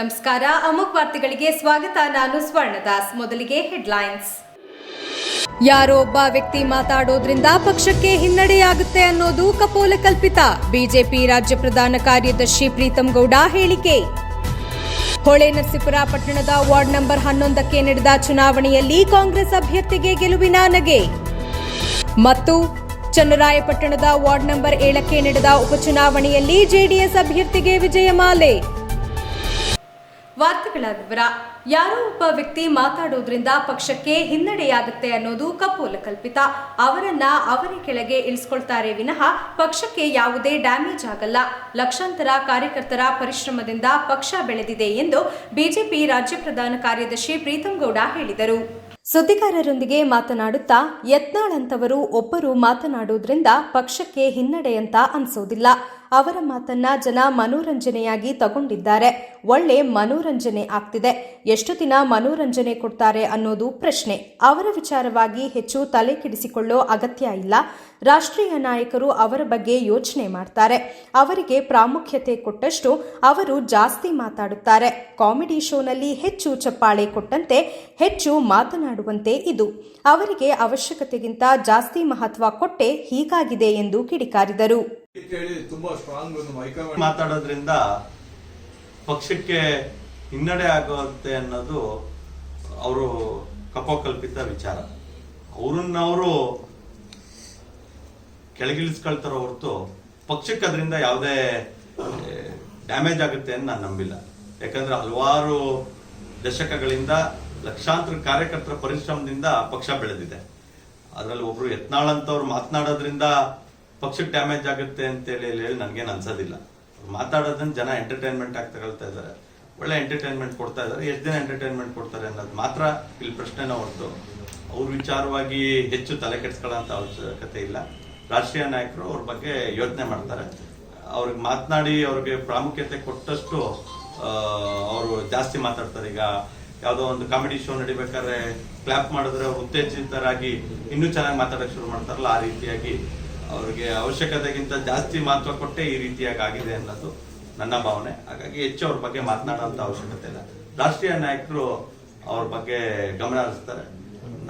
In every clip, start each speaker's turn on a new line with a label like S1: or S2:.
S1: ನಮಸ್ಕಾರ. ಅಮುಕ್ ವಾರ್ತೆಗಳಿಗೆ ಸ್ವಾಗತ. ನಾನು ಸ್ವರ್ಣದಾಸ್. ಮೊದಲಿಗೆ ಹೆಡ್ಲೈನ್ಸ್. ಯಾರೋ ಒಬ್ಬ ವ್ಯಕ್ತಿ ಮಾತಾಡೋದ್ರಿಂದ ಪಕ್ಷಕ್ಕೆ ಹಿನ್ನಡೆಯಾಗುತ್ತೆ ಅನ್ನೋದು ಕಪೋಲ ಕಲ್ಪಿತ. ಬಿಜೆಪಿ ರಾಜ್ಯ ಪ್ರಧಾನ ಕಾರ್ಯದರ್ಶಿ ಪ್ರೀತಂ ಗೌಡ ಹೇಳಿಕೆ. ಹೊಳೆ ನರಸೀಪುರ ಪಟ್ಟಣದ ವಾರ್ಡ್ ನಂಬರ್ ಹನ್ನೊಂದಕ್ಕೆ ನಡೆದ ಚುನಾವಣೆಯಲ್ಲಿ ಕಾಂಗ್ರೆಸ್ ಅಭ್ಯರ್ಥಿಗೆ ಗೆಲುವಿನ ನಗೆ. ಮತ್ತು ಚನ್ನರಾಯಪಟ್ಟಣದ ವಾರ್ಡ್ ನಂಬರ್ ಏಳಕ್ಕೆ ನಡೆದ ಉಪಚುನಾವಣೆಯಲ್ಲಿ ಜೆಡಿಎಸ್ ಅಭ್ಯರ್ಥಿಗೆ ವಿಜಯಮಾಲೆ ವಾರ್ತೆಗಳ ವಿವರ. ಯಾರೋ ಒಬ್ಬ ವ್ಯಕ್ತಿ ಮಾತಾಡೋದ್ರಿಂದ ಪಕ್ಷಕ್ಕೆ ಹಿನ್ನಡೆಯಾಗುತ್ತೆ ಅನ್ನೋದು ಕಪೋಲ ಕಲ್ಪಿತ. ಅವರನ್ನ ಅವರ ಕೆಳಗೆ ಇಳಿಸ್ಕೊಳ್ತಾರೆ ವಿನಃ ಪಕ್ಷಕ್ಕೆ ಯಾವುದೇ ಡ್ಯಾಮೇಜ್ ಆಗಲ್ಲ. ಲಕ್ಷಾಂತರ ಕಾರ್ಯಕರ್ತರ ಪರಿಶ್ರಮದಿಂದ ಪಕ್ಷ ಬೆಳೆದಿದೆ ಎಂದು ಬಿಜೆಪಿ ರಾಜ್ಯ ಪ್ರಧಾನ ಕಾರ್ಯದರ್ಶಿ ಪ್ರೀತಂ ಗೌಡ ಹೇಳಿದರು. ಸುದ್ದಿಗಾರರೊಂದಿಗೆ ಮಾತನಾಡುತ್ತಾ, ಯತ್ನಾಳ್ ಅಂತವರು ಒಬ್ಬರು ಮಾತನಾಡುವುದರಿಂದ ಪಕ್ಷಕ್ಕೆ ಹಿನ್ನಡೆ ಅಂತ ಅನ್ಸೋದಿಲ್ಲ. ಅವರ ಮಾತನ್ನ ಜನ ಮನೋರಂಜನೆಯಾಗಿ ತಗೊಂಡಿದ್ದಾರೆ. ಒಳ್ಳೆ ಮನೋರಂಜನೆ ಆಗ್ತಿದೆ. ಎಷ್ಟು ದಿನ ಮನೋರಂಜನೆ ಕೊಡ್ತಾರೆ ಅನ್ನೋದು ಪ್ರಶ್ನೆ. ಅವರ ವಿಚಾರವಾಗಿ ಹೆಚ್ಚು ತಲೆ ಕೆಡಿಸಿಕೊಳ್ಳೋ ಅಗತ್ಯ ಇಲ್ಲ. ರಾಷ್ಟ್ರೀಯ ನಾಯಕರು ಅವರ ಬಗ್ಗೆ ಯೋಚನೆ ಮಾಡ್ತಾರೆ. ಅವರಿಗೆ ಪ್ರಾಮುಖ್ಯತೆ ಕೊಟ್ಟಷ್ಟು ಅವರು ಜಾಸ್ತಿ ಮಾತಾಡುತ್ತಾರೆ. ಕಾಮಿಡಿ ಶೋನಲ್ಲಿ ಹೆಚ್ಚು ಚಪ್ಪಾಳೆ ಕೊಟ್ಟಂತೆ ಹೆಚ್ಚು ಮಾತನಾಡುವಂತೆ ಇದು. ಅವರಿಗೆ ಅವಶ್ಯಕತೆಗಿಂತ ಜಾಸ್ತಿ ಮಹತ್ವ ಕೊಟ್ಟೆ ಹೀಗಾಗಿದೆ ಎಂದು ಕಿಡಿಕಾರಿದರು.
S2: ತುಂಬಾ ಸ್ಟ್ರಾಂಗ್
S3: ಮಾತಾಡೋದ್ರಿಂದ ಪಕ್ಷಕ್ಕೆ ಹಿನ್ನಡೆ ಆಗುತ್ತೆ ಅನ್ನೋದು ಅವರು ಕಪೋಕಲ್ಪಿತ ವಿಚಾರ. ಅವ್ರನ್ನವರು ಕೆಳಗಿಳಿಸ್ಕೊಳ್ತಾರೋ ಹೊರತು ಪಕ್ಷಕ್ಕೆ ಅದರಿಂದ ಯಾವುದೇ ಡ್ಯಾಮೇಜ್ ಆಗುತ್ತೆ ಅಂತ ನಾನು ನಂಬಿಲ್ಲ. ಯಾಕಂದ್ರೆ ಹಲವಾರು ದಶಕಗಳಿಂದ ಲಕ್ಷಾಂತರ ಕಾರ್ಯಕರ್ತರ ಪರಿಶ್ರಮದಿಂದ ಪಕ್ಷ ಬೆಳೆದಿದೆ. ಅದರಲ್ಲಿ ಒಬ್ರು ಯತ್ನಾಳ್ ಅಂತವ್ರು ಮಾತನಾಡೋದ್ರಿಂದ ಪಕ್ಷಕ್ಕೆ ಡ್ಯಾಮೇಜ್ ಆಗುತ್ತೆ ಅಂತೇಳಿ ಹೇಳಿ ನನಗೇನು ಅನ್ಸೋದಿಲ್ಲ. ಮಾತಾಡೋದನ್ನ ಜನ ಎಂಟರ್ಟೈನ್ಮೆಂಟ್ ಆಗಿ ತಗೊಳ್ತಾ ಇದ್ದಾರೆ. ಒಳ್ಳೆ ಎಂಟರ್ಟೈನ್ಮೆಂಟ್ ಕೊಡ್ತಾ ಇದ್ದಾರೆ. ಎಷ್ಟು ದಿನ ಎಂಟರ್ಟೈನ್ಮೆಂಟ್ ಕೊಡ್ತಾರೆ ಅನ್ನೋದು ಮಾತ್ರ ಇಲ್ಲಿ ಪ್ರಶ್ನೆನ ಹೊರತು. ಅವ್ರ ವಿಚಾರವಾಗಿ ಹೆಚ್ಚು ತಲೆ ಕೆಡಿಸ್ಕೊಳ್ಳೋಂಥ ಅವಶ್ಯಕತೆ ಇಲ್ಲ. ರಾಷ್ಟ್ರೀಯ ನಾಯಕರು ಅವ್ರ ಬಗ್ಗೆ ಯೋಚನೆ ಮಾಡ್ತಾರೆ. ಅವ್ರಿಗೆ ಮಾತನಾಡಿ ಅವ್ರಿಗೆ ಪ್ರಾಮುಖ್ಯತೆ ಕೊಟ್ಟಷ್ಟು ಅವರು ಜಾಸ್ತಿ ಮಾತಾಡ್ತಾರೆ. ಈಗ ಯಾವುದೋ ಒಂದು ಕಾಮಿಡಿ ಶೋ ನಡಿಬೇಕಾದ್ರೆ ಕ್ಲಾಪ್ ಮಾಡಿದ್ರೆ ಅವ್ರು ಉತ್ತೇಜಿತರಾಗಿ ಇನ್ನೂ ಚೆನ್ನಾಗಿ ಮಾತಾಡೋಕ್ಕೆ ಶುರು ಮಾಡ್ತಾರಲ್ಲ, ಆ ರೀತಿಯಾಗಿ. ಅವ್ರಿಗೆ ಅವಶ್ಯಕತೆಗಿಂತ ಜಾಸ್ತಿ ಮಹತ್ವ ಕೊಟ್ಟೆ ಈ ರೀತಿಯಾಗಿ ಆಗಿದೆ ಅನ್ನೋದು ನನ್ನ ಭಾವನೆ. ಹಾಗಾಗಿ ಹೆಚ್ಚು ಅವ್ರ ಬಗ್ಗೆ ಮಾತನಾಡುವಂತ ಅವಶ್ಯಕತೆ ಇಲ್ಲ. ರಾಷ್ಟ್ರೀಯ ನಾಯಕರು ಅವ್ರ ಬಗ್ಗೆ ಗಮನ ಹರಿಸ್ತಾರೆ.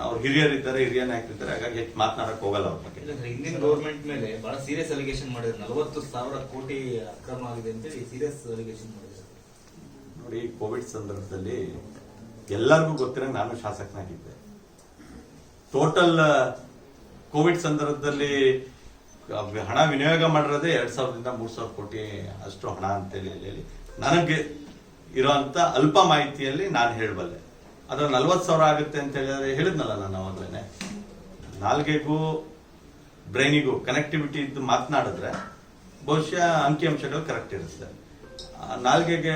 S3: ಅವ್ರು ಹಿರಿಯರಿದ್ದಾರೆ ಹಿರಿಯ ನಾಯಕರಿದ್ದಾರೆ. ಹಾಗಾಗಿ ಹೆಚ್ಚು ಮಾತನಾಡಕ್ಕೆ ಹೋಗಲ್ಲ ಅವ್ರ ಬಗ್ಗೆ.
S4: ಹಿಂದಿನ ಗೌರ್ಮೆಂಟ್ ಮೇಲೆ ಬಹಳ ಸೀರಿಯಸ್ ಅಲಿಗೇಷನ್ ಮಾಡಿದ್ರು. ನಲವತ್ತು ಸಾವಿರ ಕೋಟಿ ಅಕ್ರಮ ಆಗಿದೆ ಅಂತೇಳಿ ಸೀರಿಯಸ್ ಅಲಿಗೇಷನ್ ಮಾಡಿದ್ರು.
S3: ನೋಡಿ ಕೋವಿಡ್ ಸಂದರ್ಭದಲ್ಲಿ ಎಲ್ಲರಿಗೂ ಗೊತ್ತಿರಂಗೆ ನಾನು ಶಾಸಕನಾಗಿದ್ದೆ. ಟೋಟಲ್ ಕೋವಿಡ್ ಸಂದರ್ಭದಲ್ಲಿ ಹಣ ವಿನಿಯೋಗ ಮಾಡಿರೋದೇ ಎರಡು ಸಾವಿರದಿಂದ ಮೂರು ಸಾವಿರ ಕೋಟಿ ಅಷ್ಟು ಹಣ ಅಂತೇಳಿ ಹೇಳಿ ನನಗೆ ಇರೋಂಥ ಅಲ್ಪ ಮಾಹಿತಿಯಲ್ಲಿ ನಾನು ಹೇಳಬಲ್ಲೆ. ಅದ್ರ ನಲ್ವತ್ತು ಸಾವಿರ ಆಗುತ್ತೆ ಅಂತ ಹೇಳಿದ್ರೆ ಹೇಳಿದ್ನಲ್ಲ ನಾನು ಅವಾಗಲೇ ನಾಲ್ಗೆಗೂ, ಬ್ರೈನಿಗೂ ಕನೆಕ್ಟಿವಿಟಿ ಇದ್ದು ಮಾತನಾಡಿದ್ರೆ ಬಹುಶಃ ಅಂಕಿಅಂಶಗಳು ಕರೆಕ್ಟ್ ಇರುತ್ತೆ. ನಾಲ್ಗೆಗೆ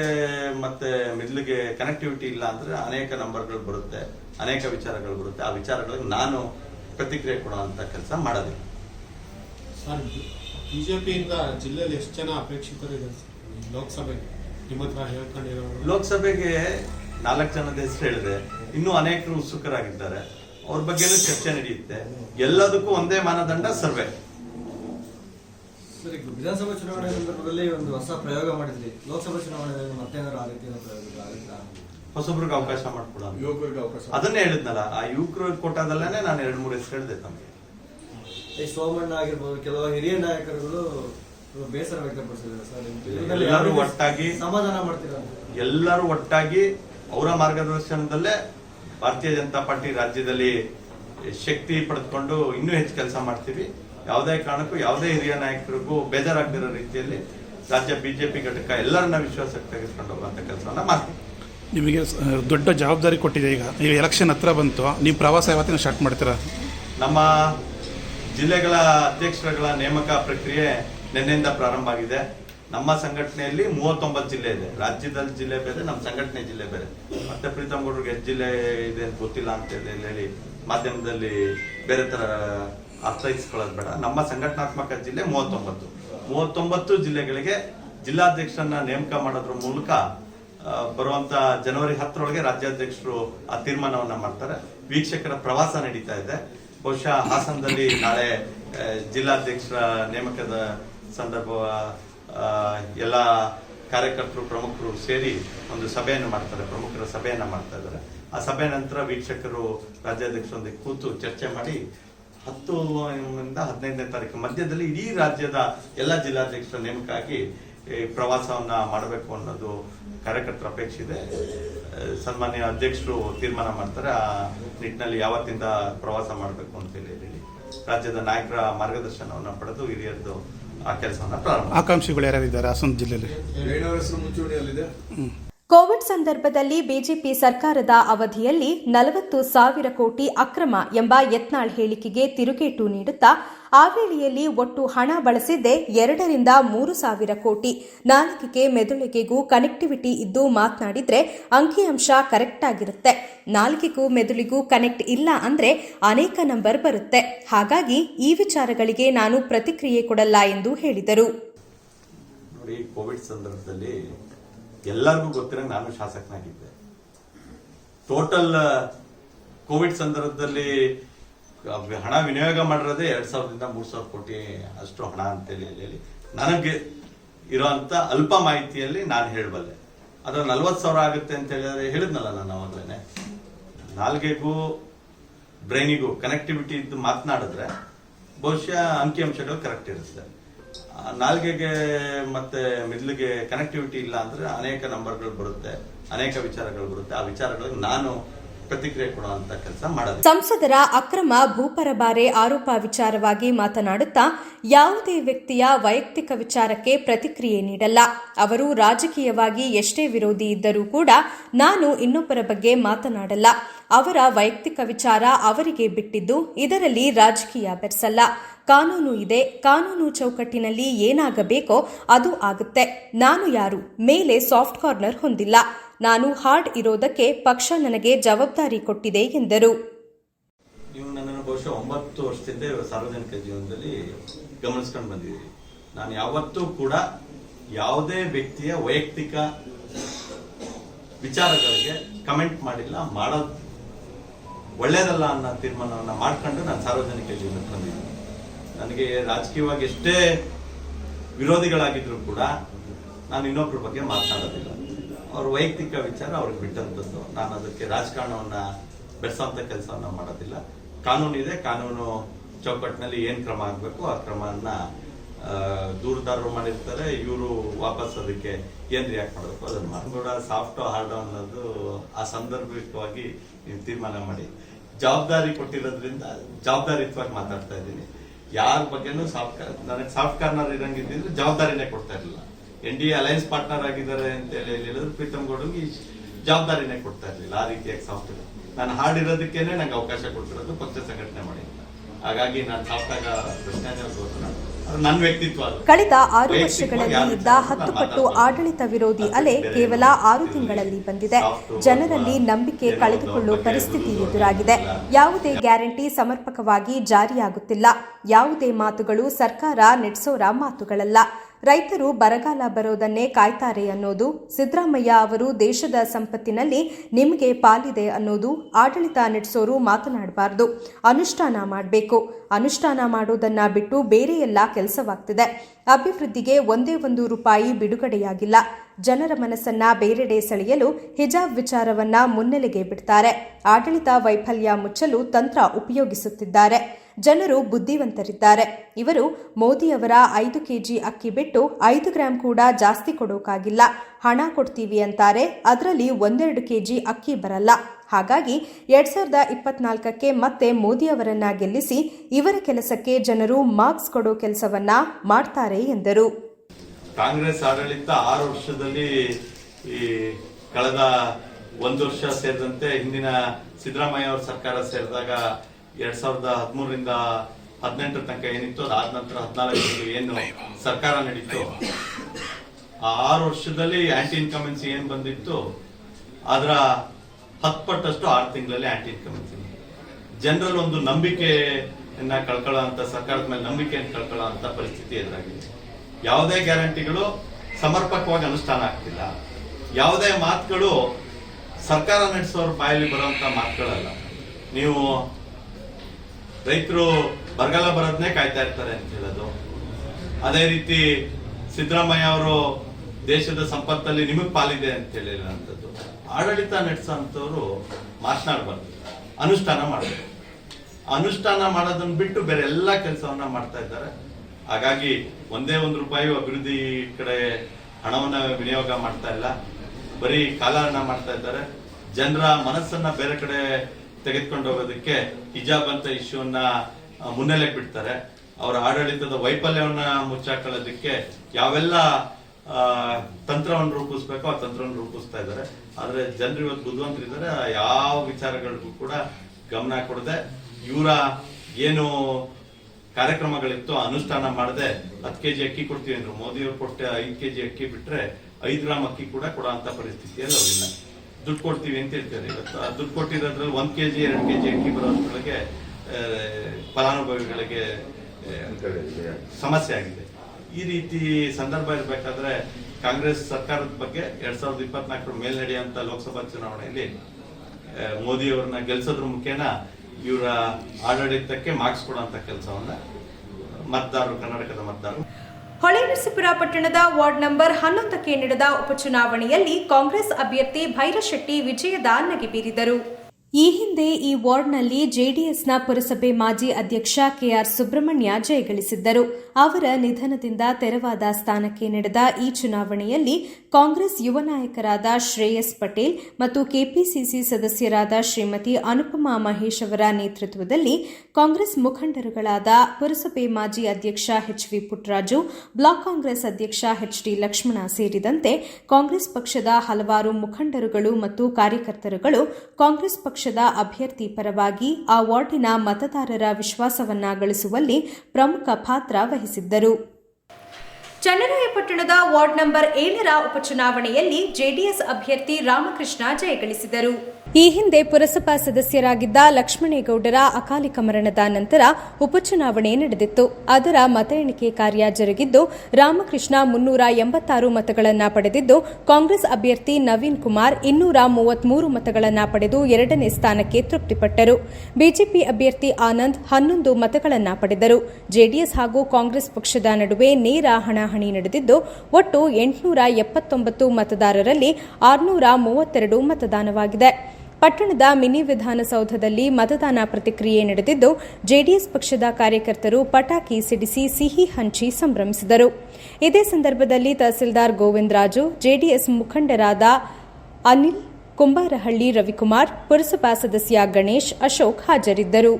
S3: ಮತ್ತೆ ಮಿದ್ಲಿಗೆ ಕನೆಕ್ಟಿವಿಟಿ ಇಲ್ಲ ಅಂದ್ರೆ ಅನೇಕ ನಂಬರ್ಗಳು ಬರುತ್ತೆ, ಅನೇಕ ವಿಚಾರಗಳು ಬರುತ್ತೆ. ಆ ವಿಚಾರಗಳಿಗೆ ನಾನು ಪ್ರತಿಕ್ರಿಯೆ ಕೊಡುವಂತ ಕೆಲಸ ಮಾಡೋದಿಲ್ಲ.
S5: ಸರ್ ಬಿಜೆಪಿಯಿಂದ ಜಿಲ್ಲೆಯಲ್ಲಿ ಎಷ್ಟು ಜನ ಅಪೇಕ್ಷಿತರು ಇದ್ದಾರೆ ಲೋಕಸಭೆಗೆ. ನಿಮ್ಮ ಹತ್ರ ಹೇಳ್ಕೊಂಡಿರೋ
S3: ಲೋಕಸಭೆಗೆ ನಾಲ್ಕು ಜನದ ಹೆಸರು ಹೇಳಿದೆ. ಇನ್ನೂ ಅನೇಕರು ಉತ್ಸುಕರಾಗಿದ್ದಾರೆ. ಅವ್ರ ಬಗ್ಗೆನೂ ಚರ್ಚೆ ನಡೆಯುತ್ತೆ. ಎಲ್ಲದಕ್ಕೂ ಒಂದೇ ಮಾನದಂಡ ಸರ್ವೆ.
S6: ಸರ್ ವಿಧಾನಸಭಾ ಚುನಾವಣೆ ಸಂದರ್ಭದಲ್ಲಿ ಒಂದು ಹೊಸ ಪ್ರಯೋಗ ಮಾಡಿದ್ರಿ. ಲೋಕಸಭಾ ಚುನಾವಣೆಯಲ್ಲಿ ಮತ್ತೇನಾದ್ರು ಆ ರೀತಿಯ ಪ್ರಯೋಗ ಆಗುತ್ತಾ?
S3: ಹೊಸಬ್ರಿಗೆ ಅವಕಾಶ ಮಾಡ್ಕೊಡೋಣ
S2: ಯುವಕರಿಗೆ ಅವಕಾಶ
S3: ಅದನ್ನೇ ಹೇಳಿದ್ನಲ್ಲ ಆ ಯುವಕರು ಕೋಟಾದಲ್ಲೇ ನಾನು ಎರಡು ಮೂರು ಹೆಸರು ಹೇಳಿದೆ ತಮಗೆ.
S6: ಈ ಸೋಮಣ್ಣ ಆಗಿರ್ಬೋದು ಕೆಲವು ಹಿರಿಯ ನಾಯಕರುಗಳು ಬೇಸರ ವ್ಯಕ್ತಪಡಿಸಿದ್ದಾರೆ ಸರ್.
S3: ಎಲ್ಲರೂ ಒಟ್ಟಾಗಿ
S6: ಸಮಾಧಾನ ಮಾಡ್ತೀರಾ
S3: ಎಲ್ಲರೂ ಒಟ್ಟಾಗಿ ಅವರ ಮಾರ್ಗದರ್ಶನದಲ್ಲೇ ಭಾರತೀಯ ಜನತಾ ಪಾರ್ಟಿ ರಾಜ್ಯದಲ್ಲಿ ಶಕ್ತಿ ಪಡೆದುಕೊಂಡು ಇನ್ನೂ ಹೆಚ್ಚು ಕೆಲಸ ಮಾಡ್ತೀವಿ. ಯಾವುದೇ ಕಾರಣಕ್ಕೂ ಯಾವುದೇ ಹಿರಿಯ ನಾಯಕರಿಗೂ ಬೇಜಾರಾಗದಿರೋ ರೀತಿಯಲ್ಲಿ ರಾಜ್ಯ ಬಿಜೆಪಿ ಘಟಕ ಎಲ್ಲರನ್ನ ವಿಶ್ವಾಸಕ್ಕೆ ತೆಗೆದುಕೊಂಡು ಹೋಗುವಂತ ಕೆಲಸವನ್ನ ಮಾಡ್ತೀವಿ.
S7: ನಿಮಗೆ ದೊಡ್ಡ ಜವಾಬ್ದಾರಿ ಕೊಟ್ಟಿದೆ ಈಗ. ಈಗ ಎಲೆಕ್ಷನ್ ಹತ್ರ ಬಂತು. ನೀವು ಪ್ರವಾಸ ಯಾವತ್ತಿನ ಸ್ಟಾರ್ಟ್ ಮಾಡ್ತೀರಾ?
S3: ನಮ್ಮ ಜಿಲ್ಲೆಗಳ ಅಧ್ಯಕ್ಷರುಗಳ ನೇಮಕ ಪ್ರಕ್ರಿಯೆ ನಿನ್ನೆಯಿಂದ ಪ್ರಾರಂಭ ಆಗಿದೆ. ನಮ್ಮ ಸಂಘಟನೆಯಲ್ಲಿ ಮೂವತ್ತೊಂಬತ್ತು ಜಿಲ್ಲೆ ಇದೆ. ರಾಜ್ಯದಲ್ಲಿ ಜಿಲ್ಲೆ ಬೇರೆ, ನಮ್ಮ ಸಂಘಟನೆ ಜಿಲ್ಲೆ ಬೇರೆ. ಮತ್ತೆ ಪ್ರೀತಮ್ ಗೌಡ್ರಿಗೆ ಎಷ್ಟು ಜಿಲ್ಲೆ ಇದೆ ಅಂತ ಗೊತ್ತಿಲ್ಲ ಅಂತ ಹೇಳಿ ಮಾಧ್ಯಮದಲ್ಲಿ ಬೇರೆ ಥರ ಅರ್ಥೈಸ್ಕೊಳ್ಳೋದು ಬೇಡ. ನಮ್ಮ ಸಂಘಟನಾತ್ಮಕ ಜಿಲ್ಲೆ ಮೂವತ್ತೊಂಬತ್ತು. ಮೂವತ್ತೊಂಬತ್ತು ಜಿಲ್ಲೆಗಳಿಗೆ ಜಿಲ್ಲಾಧ್ಯಕ್ಷರನ್ನ ನೇಮಕ ಮಾಡೋದ್ರ ಮೂಲಕ ಬರುವಂತ ಜನವರಿ ಹತ್ತರೊಳಗೆ ರಾಜ್ಯಾಧ್ಯಕ್ಷರು ಆ ತೀರ್ಮಾನವನ್ನ ಮಾಡ್ತಾರೆ. ವೀಕ್ಷಕರ ಪ್ರವಾಸ ನಡೀತಾ ಇದೆ. ಬಹುಶಃ ಹಾಸನದಲ್ಲಿ ನಾಳೆ ಜಿಲ್ಲಾಧ್ಯಕ್ಷರ ನೇಮಕದ ಸಂದರ್ಭ ಎಲ್ಲ ಕಾರ್ಯಕರ್ತರು, ಪ್ರಮುಖರು ಸೇರಿ ಒಂದು ಸಭೆಯನ್ನು ಮಾಡ್ತಾರೆ, ಪ್ರಮುಖರ ಸಭೆಯನ್ನು ಮಾಡ್ತಾ ಇದ್ದಾರೆ. ಆ ಸಭೆ ನಂತರ ವೀಕ್ಷಕರು ರಾಜ್ಯಾಧ್ಯಕ್ಷರೊಂದಿಗೆ ಕೂತು ಚರ್ಚೆ ಮಾಡಿ ಹತ್ತು ಇಂದ ಹದಿನೈದನೇ ತಾರೀಕು ಮಧ್ಯದಲ್ಲಿ ಇಡೀ ರಾಜ್ಯದ ಎಲ್ಲ ಜಿಲ್ಲಾಧ್ಯಕ್ಷರ ನೇಮಕ ಆಗಿ ಪ್ರವಾಸವನ್ನು ಮಾಡಬೇಕು ಅನ್ನೋದು ಕಾರ್ಯಕರ್ತರ ಅಪೇಕ್ಷೆ ಇದೆ. ಸನ್ಮಾನ್ಯ ಅಧ್ಯಕ್ಷರು ತೀರ್ಮಾನ ಮಾಡ್ತಾರೆ ಆ ನಿಟ್ಟಿನಲ್ಲಿ ಯಾವತ್ತಿಂದ ಪ್ರವಾಸ ಮಾಡಬೇಕು ಅಂತ ಹೇಳಿ ರಾಜ್ಯದ ನಾಯಕರ ಮಾರ್ಗದರ್ಶನವನ್ನು ಪಡೆದು ಹಿರಿಯರದು ಆ ಕೆಲಸವನ್ನು ಪ್ರಾರಂಭ
S7: ಆಕಾಂಕ್ಷಿಗಳು ಯಾರಿದ್ದಾರೆ ಹಾಸನ ಜಿಲ್ಲೆಯಲ್ಲಿ?
S1: ಕೋವಿಡ್ ಸಂದರ್ಭದಲ್ಲಿ ಬಿಜೆಪಿ ಸರ್ಕಾರದ ಅವಧಿಯಲ್ಲಿ ನಲವತ್ತು ಸಾವಿರ ಕೋಟಿ ಅಕ್ರಮ ಎಂಬ ಯತ್ನಾಳ್ ಹೇಳಿಕೆಗೆ ತಿರುಗೇಟು ನೀಡುತ್ತಾ ಆ ವೇಳೆಯಲ್ಲಿ ಒಟ್ಟು ಹಣ ಬಳಸಿದ್ದೆ ಎರಡರಿಂದ ಮೂರು ಸಾವಿರ ಕೋಟಿ. ನಾಲ್ಕಿಗೆ ಮೆದುಳಿಗೆಗೂ ಕನೆಕ್ಟಿವಿಟಿ ಇದ್ದು ಮಾತನಾಡಿದ್ರೆ ಅಂಕಿಅಂಶ ಕರೆಕ್ಟ್ ಆಗಿರುತ್ತೆ. ನಾಲ್ಕಿಗೂ ಮೆದುಳಿಗೂ ಕನೆಕ್ಟ್ ಇಲ್ಲ ಅಂದ್ರೆ ಅನೇಕ ನಂಬರ್ ಬರುತ್ತೆ. ಹಾಗಾಗಿ ಈ ವಿಚಾರಗಳಿಗೆ ನಾನು ಪ್ರತಿಕ್ರಿಯೆ ಕೊಡಲ್ಲ ಎಂದು ಹೇಳಿದರು.
S3: ಕೋವಿಡ್ ಸಂದರ್ಭದಲ್ಲಿ ಎಲ್ಲರಿಗೂ ಗೊತ್ತಿರೋ ನಾನು ಶಾಸಕನಾಗಿದ್ದೆ. ಟೋಟಲ್ ಕೋವಿಡ್ ಸಂದರ್ಭದಲ್ಲಿ ಹಣ ವಿನಿಯೋಗ ಮಾಡಿರೋದೇ ಎರಡು ಸಾವಿರದಿಂದ ಮೂರು ಸಾವಿರ ಕೋಟಿ ಅಷ್ಟು ಹಣ ಅಂತೇಳಿ ಹೇಳಿ ನನಗೆ ಇರೋಂಥ ಅಲ್ಪ ಮಾಹಿತಿಯಲ್ಲಿ ನಾನು ಹೇಳಬಲ್ಲೆ. ಅದು ನಲ್ವತ್ತು ಸಾವಿರ ಆಗುತ್ತೆ ಅಂತ ಹೇಳಿದ್ರೆ ಹೇಳಿದ್ನಲ್ಲ ನಾನು ಅವಾಗಲೇ ನಾಲ್ಗೆಗೂ, ಬ್ರೈನಿಗೂ ಕನೆಕ್ಟಿವಿಟಿ ಇದ್ದು ಮಾತನಾಡಿದ್ರೆ ಬಹುಶಃ ಅಂಕಿಅಂಶಗಳು ಕರೆಕ್ಟ್ ಇರುತ್ತೆ. ನಾಲ್ಗೆಗೆ ಮತ್ತೆ ಮಿದ್ಲಿಗೆ ಕನೆಕ್ಟಿವಿಟಿ ಇಲ್ಲ ಅಂದರೆ ಅನೇಕ ನಂಬರ್ಗಳು ಬರುತ್ತೆ, ಅನೇಕ ವಿಚಾರಗಳು ಬರುತ್ತೆ. ಆ ವಿಚಾರಗಳಿಗೆ ನಾನು ಪ್ರತಿಕ್ರಿಯೆ ಕೊಡುವಂತ ಕೆಲಸ
S1: ಸಂಸದರ ಅಕ್ರಮ ಭೂಪರಬಾರೆ ಆರೋಪ ವಿಚಾರವಾಗಿ ಮಾತನಾಡುತ್ತಾ ಯಾವುದೇ ವ್ಯಕ್ತಿಯ ವೈಯಕ್ತಿಕ ವಿಚಾರಕ್ಕೆ ಪ್ರತಿಕ್ರಿಯೆ ನೀಡಲ್ಲ. ಅವರು ರಾಜಕೀಯವಾಗಿ ಎಷ್ಟೇ ವಿರೋಧಿ ಇದ್ದರೂ ಕೂಡ ನಾನು ಇನ್ನೊಬ್ಬರ ಬಗ್ಗೆ ಮಾತನಾಡಲ್ಲ. ಅವರ ವೈಯಕ್ತಿಕ ವಿಚಾರ ಅವರಿಗೆ ಬಿಟ್ಟಿದ್ದು ಇದರಲ್ಲಿ ರಾಜಕೀಯ ಬೆರೆಸಲ್ಲ. ಕಾನೂನು ಇದೆ. ಕಾನೂನು ಚೌಕಟ್ಟಿನಲ್ಲಿ ಏನಾಗಬೇಕೋ ಅದು ಆಗುತ್ತೆ. ನಾನು ಯಾರು? ಮೇಲೆ ಸಾಫ್ಟ್ ಕಾರ್ನರ್ ಹೊಂದಿಲ್ಲ. ನಾನು ಹಾರ್ಡ್ ಇರೋದಕ್ಕೆ ಪಕ್ಷ ನನಗೆ ಜವಾಬ್ದಾರಿ ಕೊಟ್ಟಿದೆ ಎಂದರು.
S3: ನೀವು ನನ್ನನ್ನು ಬಹುಶಃ ಒಂಬತ್ತು ವರ್ಷದಿಂದ ಸಾರ್ವಜನಿಕ ಜೀವನದಲ್ಲಿ ಗಮನಿಸ್ಕೊಂಡು ಬಂದಿದ್ದೀರಿ. ನಾನು ಯಾವತ್ತೂ ಕೂಡ ಯಾವುದೇ ವ್ಯಕ್ತಿಯ ವೈಯಕ್ತಿಕ ವಿಚಾರಗಳಿಗೆ ಕಮೆಂಟ್ ಮಾಡಿಲ್ಲ, ಮಾಡೋದು ಒಳ್ಳೇದಲ್ಲ ಅನ್ನೋ ತೀರ್ಮಾನವನ್ನು ಮಾಡ್ಕೊಂಡು ನಾನು ಸಾರ್ವಜನಿಕ ಜೀವನಕ್ಕೆ ಬಂದಿದ್ದೀನಿ. ನನಗೆ ರಾಜಕೀಯವಾಗಿ ಎಷ್ಟೇ ವಿರೋಧಿಗಳಾಗಿದ್ರು ಕೂಡ ನಾನು ಇನ್ನೊಬ್ಬರ ಬಗ್ಗೆ ಮಾತನಾಡೋದಿಲ್ಲ ಅವ್ರ ವೈಯಕ್ತಿಕ ವಿಚಾರ ಅವ್ರಿಗೆ ಬಿಟ್ಟಂಥದ್ದು ನಾನು ಅದಕ್ಕೆ ರಾಜಕಾರಣವನ್ನ ಬೆಳೆಸೋಂಥ ಕೆಲಸವನ್ನ ಮಾಡೋದಿಲ್ಲ. ಕಾನೂನು ಇದೆ, ಕಾನೂನು ಚೌಕಟ್ಟಿನಲ್ಲಿ ಏನ್ ಕ್ರಮ ಆಗಬೇಕು, ಆ ಕ್ರಮವನ್ನ ದೂರದಾರರು ಮಾಡಿರ್ತಾರೆ, ಇವರು ವಾಪಸ್ ಅದಕ್ಕೆ ಏನ್ ರಿಯಾಕ್ಟ್ ಮಾಡಬೇಕು ಅದನ್ನ ಮಾಡಿ ಸಾಫ್ಟ್ ಹಾರ್ಡ್ ಅನ್ನೋದು ಆ ಸಂದರ್ಭಿಕವಾಗಿ ನೀವು ತೀರ್ಮಾನ ಮಾಡಿ. ಜವಾಬ್ದಾರಿ ಕೊಟ್ಟಿರೋದ್ರಿಂದ ಜವಾಬ್ದಾರಿಯುತವಾಗಿ ಮಾತಾಡ್ತಾ ಇದ್ದೀನಿ. ಯಾರ ಬಗ್ಗೆನೂ ಸಾಫ್ಟ್ ನನಗೆ ಸಾಫ್ಟ್ ಕಾರ್ನರ್ ಇರಂಗಿದ್ದಿದ್ರೆ ಜವಾಬ್ದಾರಿನೇ ಕೊಡ್ತಾ ಇರಲಿಲ್ಲ. ಎನ್ ಡಿ ಅಲಯನ್ಸ್ ಪಾರ್ಟ್ನರ್ ಆಗಿದ್ದಾರೆ ಅಂತ ಹೇಳಿ ಹೇಳಿದ್ರು. ಪ್ರೀತಮ್ ಗೌಡಂಗೆ ಜವಾಬ್ದಾರಿನೇ ಕೊಡ್ತಾ ಇರ್ಲಿಲ್ಲ. ಆ ರೀತಿಯಾಗಿ ಸಾಫ್ಟ್ವೇರ್ ನಾನು ಹಾಡಿರೋದಕ್ಕೇನೆ ನಂಗೆ ಅವಕಾಶ ಕೊಟ್ಟಿರೋದು ಪಕ್ಷ ಸಂಘಟನೆ ಮಾಡಿ ಹಾಗಾಗಿ ನಾನು ಸಾಫ್ಟಾಗ ಅದು
S1: ಕಳೆದ ಆರು ವರ್ಷಗಳಲ್ಲಿ ಇದ್ದ ಹತ್ತು ಪಟ್ಟು ಆಡಳಿತ ವಿರೋಧಿ ಅಲೆ ಕೇವಲ ಆರು ತಿಂಗಳಲ್ಲಿ ಬಂದಿದೆ. ಜನರಲ್ಲಿ ನಂಬಿಕೆ ಕಳೆದುಕೊಳ್ಳುವ ಪರಿಸ್ಥಿತಿ ಎದುರಾಗಿದೆ. ಯಾವುದೇ ಗ್ಯಾರಂಟಿ ಸಮರ್ಪಕವಾಗಿ ಜಾರಿಯಾಗುತ್ತಿಲ್ಲ. ಯಾವುದೇ ಮಾತುಗಳು ಸರ್ಕಾರ ನಡೆಸೋರ ಮಾತುಗಳಲ್ಲ. ರೈತರು ಬರಗಾಲ ಬರೋದನ್ನೇ ಕಾಯ್ತಾರೆ ಅನ್ನೋದು ಸಿದ್ದರಾಮಯ್ಯ ಅವರು ದೇಶದ ಸಂಪತ್ತಿನಲ್ಲಿ ನಿಮಗೆ ಪಾಲಿದೆ ಅನ್ನೋದು ಆಡಳಿತ ನಡೆಸೋರು ಮಾತನಾಡಬಾರದು. ಅನುಷ್ಠಾನ ಮಾಡಬೇಕು. ಅನುಷ್ಠಾನ ಮಾಡೋದನ್ನ ಬಿಟ್ಟು ಬೇರೆ ಎಲ್ಲ ಕೆಲಸವಾಗ್ತಿದೆ. ಅಭಿವೃದ್ಧಿಗೆ ಒಂದೇ ಒಂದು ರೂಪಾಯಿ ಬಿಡುಗಡೆಯಾಗಿಲ್ಲ. ಜನರ ಮನಸ್ಸನ್ನ ಬೇರೆಡೆ ಸೆಳೆಯಲು ಹಿಜಾಬ್ ವಿಚಾರವನ್ನ ಮುನ್ನೆಲೆಗೆ ಬಿಡ್ತಾರೆ. ಆಡಳಿತ ವೈಫಲ್ಯ ಮುಚ್ಚಲು ತಂತ್ರ ಉಪಯೋಗಿಸುತ್ತಿದ್ದಾರೆ. ಜನರು ಬುದ್ಧಿವಂತರಿದ್ದಾರೆ. ಇವರು ಮೋದಿಯವರ ಐದು ಕೆಜಿ ಅಕ್ಕಿ ಬಿಟ್ಟು ಐದು ಗ್ರಾಂ ಕೂಡ ಜಾಸ್ತಿ ಕೊಡೋಕಾಗಿಲ್ಲ. ಹಣ ಕೊಡ್ತೀವಿ ಅಂತಾರೆ. ಅದರಲ್ಲಿ ಒಂದೆರಡು ಕೆಜಿ ಅಕ್ಕಿ ಬರಲ್ಲ. ಹಾಗಾಗಿ ಎರಡ್ ಸಾವಿರದ ಇಪ್ಪತ್ನಾಲ್ಕಕ್ಕೆ ಮತ್ತೆ ಮೋದಿ ಅವರನ್ನ ಗೆಲ್ಲಿಸಿ ಇವರ ಕೆಲಸಕ್ಕೆ ಜನರು ಮಾರ್ಕ್ಸ್ ಕೊಡೋ ಕೆಲಸವನ್ನ ಮಾಡ್ತಾರೆ ಎಂದರು.
S3: ಕಾಂಗ್ರೆಸ್ ಆಡಳಿತ ಆರು ವರ್ಷದಲ್ಲಿ ಈ ಕಳೆದ ಒಂದು ವರ್ಷ ಸೇರಿದಂತೆ ಹಿಂದಿನ ಸಿದ್ದರಾಮಯ್ಯ ಅವರ ಸರ್ಕಾರ ಸೇರಿದಾಗ ಎರಡ್ ಸಾವಿರದ ಹದಿಮೂರರಿಂದ ಹದಿನೆಂಟರ ತನಕ ಏನಿತ್ತು ಅದಾದ ನಂತರ ಹದಿನಾಲ್ಕು ಏನು ಸರ್ಕಾರ ನಡೀತು. ಆ ಆರು ವರ್ಷದಲ್ಲಿ ಆಂಟಿ ಇನ್ಕಮೆನ್ಸಿ ಏನ್ ಬಂದಿತ್ತು, ಅದರ ಹತ್ತು ಪಟ್ಟಷ್ಟು ಆರು ತಿಂಗಳಲ್ಲಿ ಆಂಟಿ ಕಮಿಸಿದ್ರು ಜನರಲ್ ಒಂದು ನಂಬಿಕೆಯನ್ನ ಕಳ್ಕೊಳ್ಳೋ ಅಂತ, ಸರ್ಕಾರದ ಮೇಲೆ ನಂಬಿಕೆಯನ್ನು ಕಳ್ಕೊಳ್ಳೋ ಅಂತ ಪರಿಸ್ಥಿತಿ ಎದುರಾಗಿದೆ. ಯಾವುದೇ ಗ್ಯಾರಂಟಿಗಳು ಸಮರ್ಪಕವಾಗಿ ಅನುಷ್ಠಾನ ಆಗ್ತಿಲ್ಲ. ಯಾವುದೇ ಮಾತುಗಳು ಸರ್ಕಾರ ನಡೆಸೋರ ಬಾಯಲ್ಲಿ ಬರುವಂತ ಮಾತುಗಳಲ್ಲ. ನೀವು ರೈತರು ಬರಗಾಲ ಬರೋದನ್ನೇ ಕಾಯ್ತಾ ಇರ್ತಾರೆ ಅಂತ ಹೇಳೋದು. ಅದೇ ರೀತಿ ಸಿದ್ದರಾಮಯ್ಯ ಅವರು ದೇಶದ ಸಂಪತ್ತಲ್ಲಿ ನಿಮಗೆ ಪಾಲಿದೆ ಅಂತ ಹೇಳಿರೋಂಥದ್ದು. ಆಡಳಿತ ನಡೆಸೋಂಥವ್ರು ಮಾತನಾಡಬಾರ್ದು ಅನುಷ್ಠಾನ ಮಾಡಬೇಕು. ಅನುಷ್ಠಾನ ಮಾಡೋದನ್ನ ಬಿಟ್ಟು ಬೇರೆ ಎಲ್ಲ ಕೆಲಸವನ್ನ ಮಾಡ್ತಾ ಇದ್ದಾರೆ. ಹಾಗಾಗಿ ಒಂದೇ ಒಂದು ರೂಪಾಯಿ ಅಭಿವೃದ್ಧಿ ಕಡೆ ಹಣವನ್ನ ವಿನಿಯೋಗ ಮಾಡ್ತಾ ಇಲ್ಲ. ಬರೀ ಕಾಲಹರಣ ಮಾಡ್ತಾ ಇದ್ದಾರೆ. ಜನರ ಮನಸ್ಸನ್ನ ಬೇರೆ ಕಡೆ ತೆಗೆದುಕೊಂಡು ಹೋಗೋದಕ್ಕೆ ಹಿಜಾಬ್ ಅಂತ ಇಶ್ಯೂನ್ನ ಮುನ್ನೆಲೆಗೆ ಬಿಡ್ತಾರೆ. ಅವರ ಆಡಳಿತದ ವೈಫಲ್ಯವನ್ನ ಮುಚ್ಚಾಕೊಳ್ಳೋದಕ್ಕೆ ಯಾವೆಲ್ಲ ತಂತ್ರವನ್ನು ರೂಪಿಸ್ಬೇಕು ಆ ತಂತ್ರವನ್ನು ರೂಪಿಸ್ತಾ ಇದ್ದಾರೆ. ಆದ್ರೆ ಜನರು ಇವತ್ತು ಬುದ್ಧಿವಂತರಿದ್ದಾರೆ ಯಾವ ವಿಚಾರಗಳಿಗೂ ಕೂಡ ಗಮನ ಕೊಡದೆ ಇವರ ಏನು ಕಾರ್ಯಕ್ರಮಗಳಿತ್ತು ಅನುಷ್ಠಾನ ಮಾಡದೆ ಹತ್ತು ಕೆಜಿ ಅಕ್ಕಿ ಕೊಡ್ತೀವಿ ಅಂದ್ರು. ಮೋದಿ ಅವರು ಕೊಟ್ಟ ಐದು ಕೆಜಿ ಅಕ್ಕಿ ಬಿಟ್ರೆ ಐದು ಗ್ರಾಮ್ ಅಕ್ಕಿ ಕೂಡ ಕೊಡುವಂತ ಪರಿಸ್ಥಿತಿಯಲ್ಲಿ ಅವರಿಲ್ಲ ದುಡ್ಡು ಕೊಡ್ತೀವಿ ಅಂತ ಹೇಳ್ತಾರೆ ಇವತ್ತು. ಆ ದುಡ್ಡು ಕೊಟ್ಟಿರೋದ್ರಲ್ಲಿ ಒಂದ್ ಕೆಜಿ ಎರಡು ಕೆಜಿ ಅಕ್ಕಿ ಬರೋದ್ರೊಳಗೆ ಫಲಾನುಭವಿಗಳಿಗೆ ಸಮಸ್ಯೆ ಆಗಿದೆ. ಈ ರೀತಿ ಸಂದರ್ಭ ಇರಬೇಕಾದ್ರೆ ಕಾಂಗ್ರೆಸ್ ಸರ್ಕಾರದ ಬಗ್ಗೆ ಎರಡ್ ಸಾವಿರದ ಇಪ್ಪತ್ನಾಲ್ಕರ ಮೇಲೆ ಲೋಕಸಭಾ ಚುನಾವಣೆಯಲ್ಲಿ ಮೋದಿ ಅವ್ರನ್ನ ಗೆಲ್ಸೋದ್ರ ಮುಖೇನ ಇವರ ಆಡಳಿತಕ್ಕೆ ಮಾರ್ಕ್ಸ್ ಕೊಡುವಂತ ಕೆಲಸವನ್ನ ಮತದಾರರು, ಕರ್ನಾಟಕದ ಮತದಾರರು.
S1: ಹೊಳೆನರಸೀಪುರ ಪಟ್ಟಣದ ವಾರ್ಡ್ ನಂಬರ್ ಹನ್ನೊಂದಕ್ಕೆ ನಡೆದ ಉಪಚುನಾವಣೆಯಲ್ಲಿ ಕಾಂಗ್ರೆಸ್ ಅಭ್ಯರ್ಥಿ ಭೈರಶೆಟ್ಟಿ ವಿಜಯದ ನಗೆ ಬೀರಿದರು. ಈ ಹಿಂದೆ ಈ ವಾರ್ಡ್ನಲ್ಲಿ ಜೆಡಿಎಸ್ನ ಪುರಸಭೆ ಮಾಜಿ ಅಧ್ಯಕ್ಷ ಕೆಆರ್ ಸುಬ್ರಹ್ಮಣ್ಯ ಜಯಗಳಿಸಿದ್ದರು. ಅವರ ನಿಧನದಿಂದ ತೆರವಾದ ಸ್ಥಾನಕ್ಕೆ ನಡೆದ ಈ ಚುನಾವಣೆಯಲ್ಲಿ ಕಾಂಗ್ರೆಸ್ ಯುವ ನಾಯಕರಾದ ಶ್ರೇಯಸ್ ಪಟೇಲ್ ಮತ್ತು ಕೆಪಿಸಿಸಿ ಸದಸ್ಯರಾದ ಶ್ರೀಮತಿ ಅನುಪಮಾ ಮಹೇಶ್ ಅವರ ನೇತೃತ್ವದಲ್ಲಿ ಕಾಂಗ್ರೆಸ್ ಮುಖಂಡರುಗಳಾದ ಪುರಸಭೆ ಮಾಜಿ ಅಧ್ಯಕ್ಷ H V Puttaraju block Congress ಅಧ್ಯಕ್ಷ ಎಚ್ ಡಿ ಲಕ್ಷ್ಮಣ ಸೇರಿದಂತೆ ಕಾಂಗ್ರೆಸ್ ಪಕ್ಷದ ಹಲವಾರು ಮುಖಂಡರುಗಳು ಮತ್ತು ಕಾರ್ಯಕರ್ತರುಗಳು ಕಾಂಗ್ರೆಸ್ ಪಕ್ಷದ ಅಭ್ಯರ್ಥಿ ಪರವಾಗಿ ಆ ವಾರ್ಡಿನ ಮತದಾರರ ವಿಶ್ವಾಸವನ್ನ ಗಳಿಸುವಲ್ಲಿ ಪ್ರಮುಖ ಪಾತ್ರ ವಹಿಸಿದ್ದರು. ಚನ್ನರಾಯಪಟ್ಟಣದ ವಾರ್ಡ್ ನಂಬರ್ ಏಳರ ಉಪಚುನಾವಣೆಯಲ್ಲಿ ಜೆಡಿಎಸ್ ಅಭ್ಯರ್ಥಿ ರಾಮಕೃಷ್ಣ ಜಯಗಳಿಸಿದರು. ಈ ಹಿಂದೆ ಪುರಸಭಾ ಸದಸ್ಯರಾಗಿದ್ದ ಲಕ್ಷ್ಮಣೇಗೌಡರ ಅಕಾಲಿಕ ಮರಣದ ನಂತರ ಉಪಚುನಾವಣೆ ನಡೆದಿತ್ತು. ಅದರ ಮತ ಎಣಿಕೆ ಕಾರ್ಯ ಜರುಗಿದ್ದು, ರಾಮಕೃಷ್ಣ ಮುನ್ನೂರ ಎಂಬತ್ತಾರು ಮತಗಳನ್ನು ಪಡೆದಿದ್ದು, ಕಾಂಗ್ರೆಸ್ ಅಭ್ಯರ್ಥಿ ನವೀನ್ ಕುಮಾರ್ ಇನ್ನೂರ ಮೂವತ್ಮೂರು ಮತಗಳನ್ನು ಪಡೆದು ಎರಡನೇ ಸ್ಥಾನಕ್ಕೆ ತೃಪ್ತಿಪಟ್ಟರು. ಬಿಜೆಪಿ ಅಭ್ಯರ್ಥಿ ಆನಂದ್ ಹನ್ನೊಂದು ಮತಗಳನ್ನು ಪಡೆದರು. ಜೆಡಿಎಸ್ ಹಾಗೂ ಕಾಂಗ್ರೆಸ್ ಪಕ್ಷದ ನಡುವೆ ನೇರ ಹಣಾಹಣಿ ನಡೆದಿದ್ದು, ಒಟ್ಟು ಎಂಟುನೂರ ಎಪ್ಪತ್ತೊಂಬತ್ತು ಮತದಾರರಲ್ಲಿ ಆರುನೂರ ಮೂವತ್ತೆರಡು ಮತದಾನವಾಗಿದೆ. ಪಟ್ಟಣದ ಮಿನಿ ವಿಧಾನಸೌಧದಲ್ಲಿ ಮತದಾನ ಪ್ರತಿಕ್ರಿಯೆ ನಡೆದಿದ್ದು, ಜೆಡಿಎಸ್ ಪಕ್ಷದ ಕಾರ್ಯಕರ್ತರು ಪಟಾಕಿ ಸಿಡಿಸಿ ಸಿಹಿ ಹಂಚಿ ಸಂಭ್ರಮಿಸಿದರು. ಇದೇ ಸಂದರ್ಭದಲ್ಲಿ ತಹಸೀಲ್ದಾರ್ ಗೋವಿಂದರಾಜು, ಜೆಡಿಎಸ್ ಮುಖಂಡರಾದ ಅನಿಲ್ ಕುಂಬಾರಹಳ್ಳಿ ರವಿಕುಮಾರ್, ಪುರಸಭಾ ಸದಸ್ಯ ಗಣೇಶ್ ಅಶೋಕ್ ಹಾಜರಿದ್ದರು.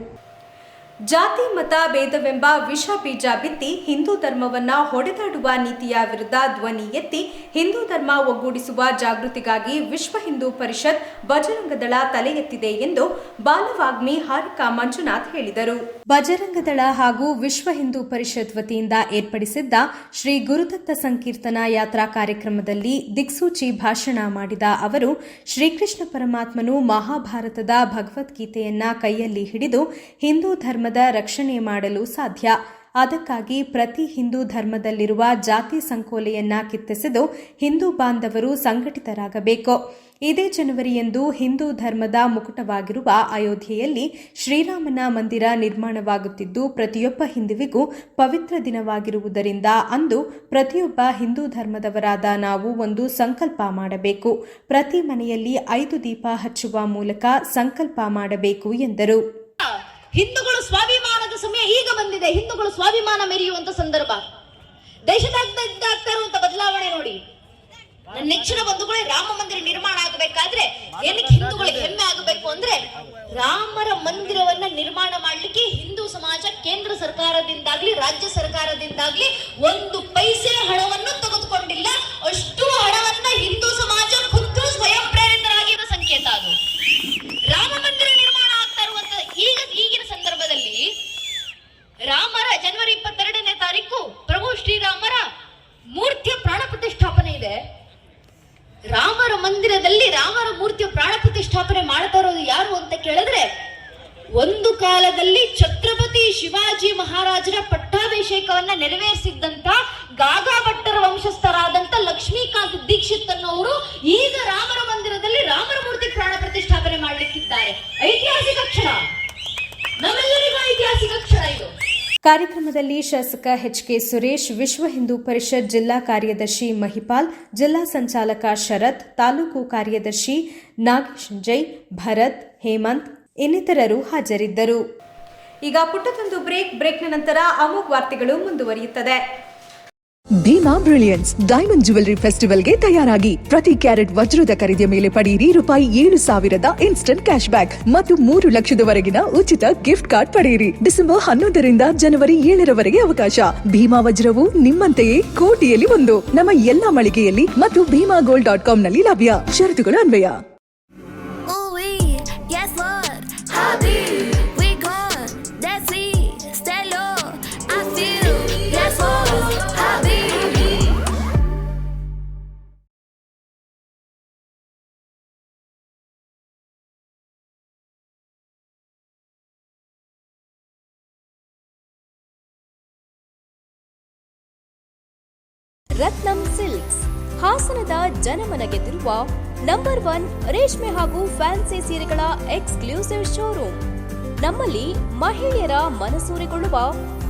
S1: ಜಾತಿ, ಮತ, ಭೇದವೆಂಬ ವಿಷ, ಬೀಜ ಬಿತ್ತಿ ಹಿಂದೂ ಧರ್ಮವನ್ನ ಹೊಡೆದಾಡುವ ನೀತಿಯ ವಿರುದ್ಧ ಧ್ವನಿ ಎತ್ತಿ ಹಿಂದೂ ಧರ್ಮ ಒಗ್ಗೂಡಿಸುವ ಜಾಗೃತಿಗಾಗಿ ವಿಶ್ವ ಹಿಂದೂ ಪರಿಷತ್ ಬಜರಂಗದಳ ತಲೆ ಎತ್ತಿದೆ ಎಂದು ಬಾಲವಾಗ್ಮಿ ಹಾರಿಕಾ ಮಂಜುನಾಥ್ ಹೇಳಿದರು. ಬಜರಂಗದಳ ಹಾಗೂ ವಿಶ್ವ ಹಿಂದೂ ಪರಿಷತ್ ವತಿಯಿಂದ ಏರ್ಪಡಿಸಿದ್ದ ಶ್ರೀ ಗುರುದತ್ತ ಸಂಕೀರ್ತನ ಯಾತ್ರಾ ಕಾರ್ಯಕ್ರಮದಲ್ಲಿ ದಿಕ್ಸೂಚಿ ಭಾಷಣ ಮಾಡಿದ ಅವರು, ಶ್ರೀಕೃಷ್ಣ ಪರಮಾತ್ಮನು ಮಹಾಭಾರತದ ಭಗವದ್ಗೀತೆಯನ್ನ ಕೈಯಲ್ಲಿ ಹಿಡಿದು ಹಿಂದೂ ಧರ್ಮದ ರಕ್ಷಣೆ ಮಾಡಲು ಸಾಧ್ಯ. ಅದಕ್ಕಾಗಿ ಪ್ರತಿ ಹಿಂದೂ ಧರ್ಮದಲ್ಲಿರುವ ಜಾತಿ ಸಂಕೋಲೆಯನ್ನ ಕಿತ್ತೆಸೆದು ಹಿಂದೂ ಬಾಂಧವರು ಸಂಘಟಿತರಾಗಬೇಕು. ಇದೇ ಜನವರಿಯಂದು ಹಿಂದೂ ಧರ್ಮದ ಮುಕುಟವಾಗಿರುವ ಅಯೋಧ್ಯೆಯಲ್ಲಿ ಶ್ರೀರಾಮನ ಮಂದಿರ ನಿರ್ಮಾಣವಾಗುತ್ತಿದ್ದು, ಪ್ರತಿಯೊಬ್ಬ ಹಿಂದುವಿಗೂ ಪವಿತ್ರ ದಿನವಾಗಿರುವುದರಿಂದ ಅಂದು ಪ್ರತಿಯೊಬ್ಬ ಹಿಂದೂ ಧರ್ಮದವರಾದ ನಾವು ಒಂದು ಸಂಕಲ್ಪ ಮಾಡಬೇಕು. ಪ್ರತಿ ಮನೆಯಲ್ಲಿ ಐದು ದೀಪ ಹಚ್ಚುವ ಮೂಲಕ ಸಂಕಲ್ಪ ಮಾಡಬೇಕು ಎಂದರು.
S8: ಹಿಂದೂಗಳು ಸ್ವಾಭಿಮಾನದ ಸಮಯ ಈಗ ಬಂದಿದೆ. ಹಿಂದೂಗಳು ಸ್ವಾಭಿಮಾನ ಮೆರೆಯುವಂತ ಸಂದರ್ಭ. ದೇಶದಾದ್ಯಂತ ಆಗ್ತಾ ಇರುವಂತ ಬದಲಾವಣೆ ನೋಡಿ. ನನ್ನ ನೆಚ್ಚಿನ ಬಂಧುಗಳೇ ರಾಮ ಮಂದಿರ ನಿರ್ಮಾಣ ಆಗಬೇಕಾದ್ರೆ ಏನಕ್ಕೆ ಹಿಂದೂಗಳಿಗೆ ಹೆಮ್ಮೆ ಆಗಬೇಕು ಅಂದ್ರೆ ರಾಮರ ಮಂದಿರವನ್ನ ನಿರ್ಮಾಣ ಮಾಡ್ಲಿಕ್ಕೆ ಹಿಂದೂ ಸಮಾಜ ಕೇಂದ್ರ ಸರ್ಕಾರದಿಂದಾಗ್ಲಿ, ರಾಜ್ಯ ಸರ್ಕಾರದಿಂದಾಗ್ಲಿ ಒಂದು ಪೈಸೆ ಹಣವನ್ನು ತೆಗೆದುಕೊಂಡಿಲ್ಲ. ಅಷ್ಟು ಹಣವನ್ನ ಹಿಂದೂ ಸಮಾಜ ಖುದ್ದು ಸ್ವಯಂ ಪ್ರೇರಿತರಾಗಿರೋ ಸಂಕೇತ ಅದು. ರಾಮ ಮಂದಿರ ನಿರ್ಮಾಣ ಈಗ ಈಗಿನ ಸಂದರ್ಭದಲ್ಲಿ ರಾಮರ ಜನವರಿ ಇಪ್ಪತ್ತೆರಡನೇ ತಾರೀಕು ಪ್ರಭು ಶ್ರೀರಾಮರ ಮೂರ್ತಿಯ ಪ್ರಾಣ ಪ್ರತಿಷ್ಠಾಪನೆ ಇದೆ. ರಾಮರ ಮಂದಿರದಲ್ಲಿ ರಾಮರ ಮೂರ್ತಿಯ ಪ್ರಾಣ ಪ್ರತಿಷ್ಠಾಪನೆ ಮಾಡ್ತಾ ಇರೋದು ಯಾರು ಅಂತ ಕೇಳಿದ್ರೆ ಒಂದು ಕಾಲದಲ್ಲಿ ಛತ್ರಪತಿ ಶಿವಾಜಿ ಮಹಾರಾಜರ ಪಟ್ಟಾಭಿಷೇಕವನ್ನ ನೆರವೇರಿಸಿದ್ದಂತ ಗಾಗಾ ಭಟ್ಟರ ವಂಶಸ್ಥರಾದಂತ ಲಕ್ಷ್ಮೀಕಾಂತ್ ದೀಕ್ಷಿತ್ ಅನ್ನೋರು ಈಗ ರಾಮರ ಮಂದಿರದಲ್ಲಿ ರಾಮರ ಮೂರ್ತಿ ಪ್ರಾಣ ಪ್ರತಿಷ್ಠಾಪನೆ ಮಾಡಲಿಕ್ಕಿದ್ದಾರೆ. ಐತಿಹಾಸಿಕ ಕ್ಷಣ ನಮ್ಮೆಲ್ಲರಿಗೂ ಐತಿಹಾಸಿಕ ಕ್ಷಣ ಇದು
S1: ಕಾರ್ಯಕ್ರಮದಲ್ಲಿ ಶಾಸಕ ಎಚ್ ಕೆ ಸುರೇಶ್, ವಿಶ್ವ ಹಿಂದೂ ಪರಿಷತ್ ಜಿಲ್ಲಾ ಕಾರ್ಯದರ್ಶಿ ಮಹಿಪಾಲ್, ಜಿಲ್ಲಾ ಸಂಚಾಲಕ ಶರತ್, ತಾಲೂಕು ಕಾರ್ಯದರ್ಶಿ ನಾಗೇಶ್ ಜೈ, ಭರತ್, ಹೇಮಂತ್ ಇನ್ನಿತರರು ಹಾಜರಿದ್ದರು. ಈಗ ಪುಟ್ಟದೊಂದು ಬ್ರೇಕ್, ಬ್ರೇಕ್ನ ನಂತರ ಅಮೋಘ್ ವಾರ್ತೆಗಳು ಮುಂದುವರಿಯುತ್ತದೆ.
S9: ಭೀಮಾ ಬ್ರಿಲಿಯನ್ಸ್ ಡೈಮಂಡ್ ಜ್ಯುವೆಲ್ಲರಿ ಫೆಸ್ಟಿವಲ್ಗೆ ತಯಾರಾಗಿ. ಪ್ರತಿ ಕ್ಯಾರೆಟ್ ವಜ್ರದ ಖರೀದಿಯ ಮೇಲೆ ಪಡೆಯಿರಿ ರೂಪಾಯಿ ಏಳು ಸಾವಿರದ ಇನ್ಸ್ಟೆಂಟ್ ಕ್ಯಾಶ್ ಬ್ಯಾಕ್ ಮತ್ತು ಮೂರು ಲಕ್ಷದವರೆಗಿನ ಉಚಿತ ಗಿಫ್ಟ್ ಕಾರ್ಡ್ ಪಡೆಯಿರಿ ಡಿಸೆಂಬರ್ ಹನ್ನೊಂದರಿಂದ ಜನವರಿ ಏಳರವರೆಗೆ ಅವಕಾಶ. ಭೀಮಾ ವಜ್ರವು ನಿಮ್ಮಂತೆಯೇ ಕೋಟಿಯಲ್ಲಿ ಒಂದು. ನಮ್ಮ ಎಲ್ಲಾ ಮಳಿಗೆಯಲ್ಲಿ ಮತ್ತು ಭೀಮಾ ಗೋಲ್ಡ್ ಡಾಟ್ ಕಾಮ್ನಲ್ಲಿ ಲಭ್ಯ. ಷರತ್ತುಗಳು ಅನ್ವಯ.
S10: ರತ್ನಂ ಸಿಲ್ಕ್ಸ್. ಹಾಸನದ ಜನಮನ ಗೆದ್ದಿರುವ ನಂಬರ್ ಒನ್ ರೇಷ್ಮೆ ಹಾಗೂ ಫ್ಯಾನ್ಸಿ ಸೀರೆಗಳ ಎಕ್ಸ್ಕ್ಲೂಸಿವ್ ಶೋರೂಮ್. ನಮ್ಮಲ್ಲಿ ಮಹಿಳೆಯರ ಮನಸೂರೆಗೊಳ್ಳುವ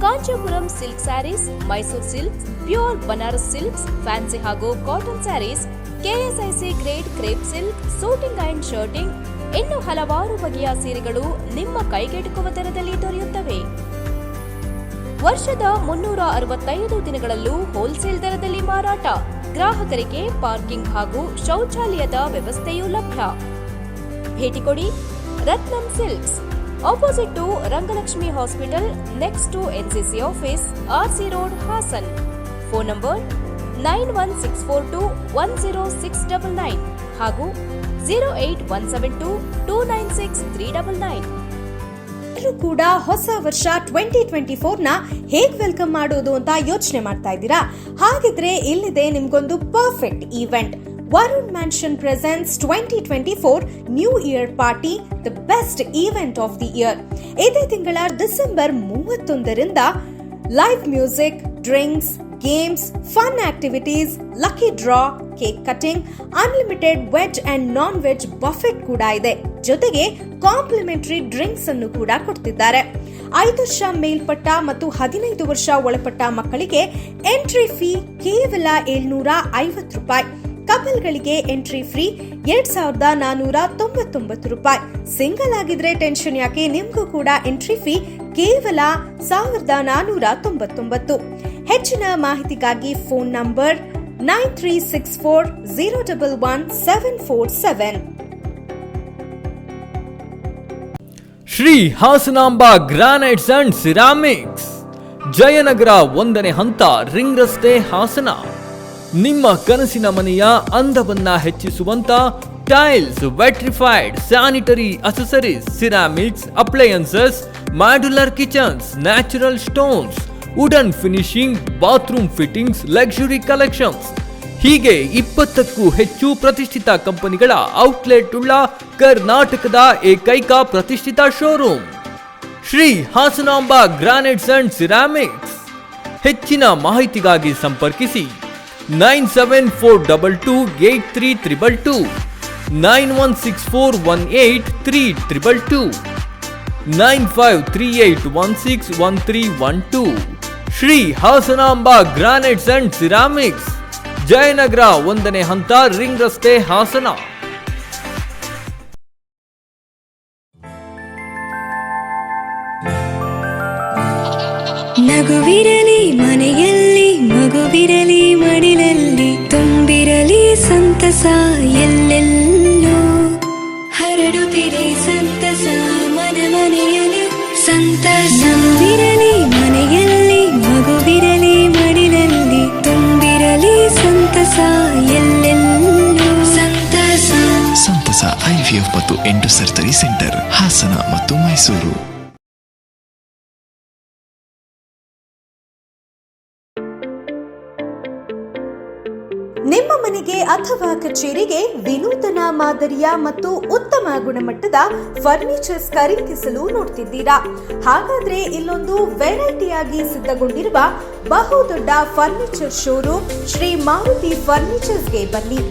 S10: Kanchipuram silk sarees, Mysuru silks, pure Banaras silks, fancy ಹಾಗೂ cotton sarees, KSIC grade crepe silk, suiting and shirting, ಇನ್ನು ಹಲವಾರು ಬಗೆಯ ಸೀರೆಗಳು ನಿಮ್ಮ ಕೈಗೆಟುಕುವ ದರದಲ್ಲಿ ದೊರೆಯುತ್ತವೆ. ವರ್ಷದ ಮುನ್ನೂರ ಅರವತ್ತೈದು ದಿನಗಳಲ್ಲೂ ಹೋಲ್ಸೇಲ್ ದರದಲ್ಲಿ ಮಾರಾಟ. ಗ್ರಾಹಕರಿಗೆ ಪಾರ್ಕಿಂಗ್ ಹಾಗೂ ಶೌಚಾಲಯದ ವ್ಯವಸ್ಥೆಯೂ ಲಭ್ಯ. ಭೇಟಿ ಕೊಡಿ Ratnam silks. Opposite to Rangalakshmi hospital next to NCC office RC road Hassan. Phone number nine one six four two one zero six double nine ಹಾಗೂ zero eight one seven two two nine six three double nine
S1: ಎಲ್ಲರೂ ಕೂಡ ಹೊಸ ವರ್ಷ twenty twenty ಫೋರ್ನ ಹೇಗ್ welcome ಮಾಡೋದು ಅಂತ ಯೋಚನೆ ಮಾಡ್ತಾ ಇದ್ದೀರಾ? ಹಾಗಿದ್ರೆ ಇಲ್ಲಿದೆ ನಿಮ್ಗೊಂದು perfect event Varun mansion presence twenty twenty four new year party the best event of the year ಇದೇ ತಿಂಗಳ December ಮೂವತ್ತೊಂದರಿಂದ live music drinks games fun activities lucky draw cake cutting unlimited veg and non veg buffet ಕೂಡ ಇದೆ. ಜೊತೆಗೆ complementary drinks ಅನ್ನು ಕೂಡ ಕೊಡ್ತಿದ್ದಾರೆ. ಐದು ವರ್ಷ ಮೇಲ್ಪಟ್ಟ ಮತ್ತು ಹದಿನೈದು ವರ್ಷ ಒಳಪಟ್ಟ ಮಕ್ಕಳಿಗೆ ಎಂಟ್ರಿ ಫೀ ಕೇವಲ ಏಳ್ನೂರ ಐವತ್ತು ರೂಪಾಯಿ. ಕಪಲ್ಗಳಿಗೆ ಎಂಟ್ರಿ ಫ್ರೀ ಎರಡ್ ಸಾವಿರದ ನಾನೂರ ತೊಂಬತ್ತೊಂಬತ್ತು ರೂಪಾಯಿ. ಸಿಂಗಲ್ ಆಗಿದ್ರೆ ಟೆನ್ಷನ್ ಯಾಕೆ? ನಿಮಗೂ ಕೂಡ ಎಂಟ್ರಿ ಫೀ ಕೇವಲ ಸಾವಿರದ ನಾನೂರ ತೊಂಬತ್ತೊಂಬತ್ತು. ಹೆಚ್ಚಿನ ಮಾಹಿತಿಗಾಗಿ phone number nine three six four zero double one seven four seven.
S11: Shri Hasanamba granites and ceramics. Jayanagar ಒಂದನೇ ಹಂತ ರಿಂಗ್ ರಸ್ತೆ ಹಾಸನ. ನಿಮ್ಮ ಕನಸಿನ ಮನೆಯ ಅಂದವನ್ನ ಹೆಚ್ಚಿಸುವಂತ tiles vitrified sanitary accessories ceramics appliances modular kitchens natural stones wooden finishing bathroom fittings luxury collections ಹೀಗೆ ಇಪ್ಪತ್ತಕ್ಕೂ ಹೆಚ್ಚು ಪ್ರತಿಷ್ಠಿತ ಕಂಪನಿಗಳ ಔಟ್ಲೆಟ್ ಉಳ್ಳ ಕರ್ನಾಟಕದ ಏಕೈಕ ಪ್ರತಿಷ್ಠಿತ showroom Shri Hasanamba granites and ceramics. ಹೆಚ್ಚಿನ ಮಾಹಿತಿಗಾಗಿ ಸಂಪರ್ಕಿಸಿ nine seven four double two eight three triple two, nine one six four one eight three triple two, nine five three eight one six one three one two. Shri Hasanamba granites and ceramics. Jayanagar ಒಂದನೇ ಹಂತ ring ರಸ್ತೆ ಹಾಸನ.
S12: ನಗುವಿರಲಿ ಮನೆಯಲ್ಲಿ, ಮಗುವಿರಲಿ ಮಡಿಲಲ್ಲಿ, ತುಂಬಿರಲಿ ಸಂತಸ ಎಲ್ಲೆಲ್ಲೂ. ಹರಡುತ್ತಿರಿ ಸಂತಸ ಮನ ಮನೆಯಲ್ಲಿ ಸಂತಸ.
S13: ಹಾಸನ ಮತ್ತು ಮೈಸೂರು.
S1: ನಿಮ್ಮ ಮನೆಗೆ ಅಥವಾ ಕಚೇರಿಗೆ ವಿನೂತನ ಮಾದರಿಯ ಮತ್ತು ಉತ್ತಮ ಗುಣಮಟ್ಟದ ಫರ್ನಿಚರ್ಸ್ ಖರೀದಿಸಲು ನೋಡ್ತಿದ್ದೀರಾ? ಹಾಗಾದ್ರೆ ಇಲ್ಲೊಂದು ವೆರೈಟಿಯಾಗಿ ಸಿದ್ಧಗೊಂಡಿರುವ ಬಹುದೊಡ್ಡ ಫರ್ನಿಚರ್ ಶೋರೂಮ್ ಶ್ರೀ ಮಾರುತಿ ಫರ್ನಿಚರ್ಸ್ಗೆ ಬನ್ನಿ.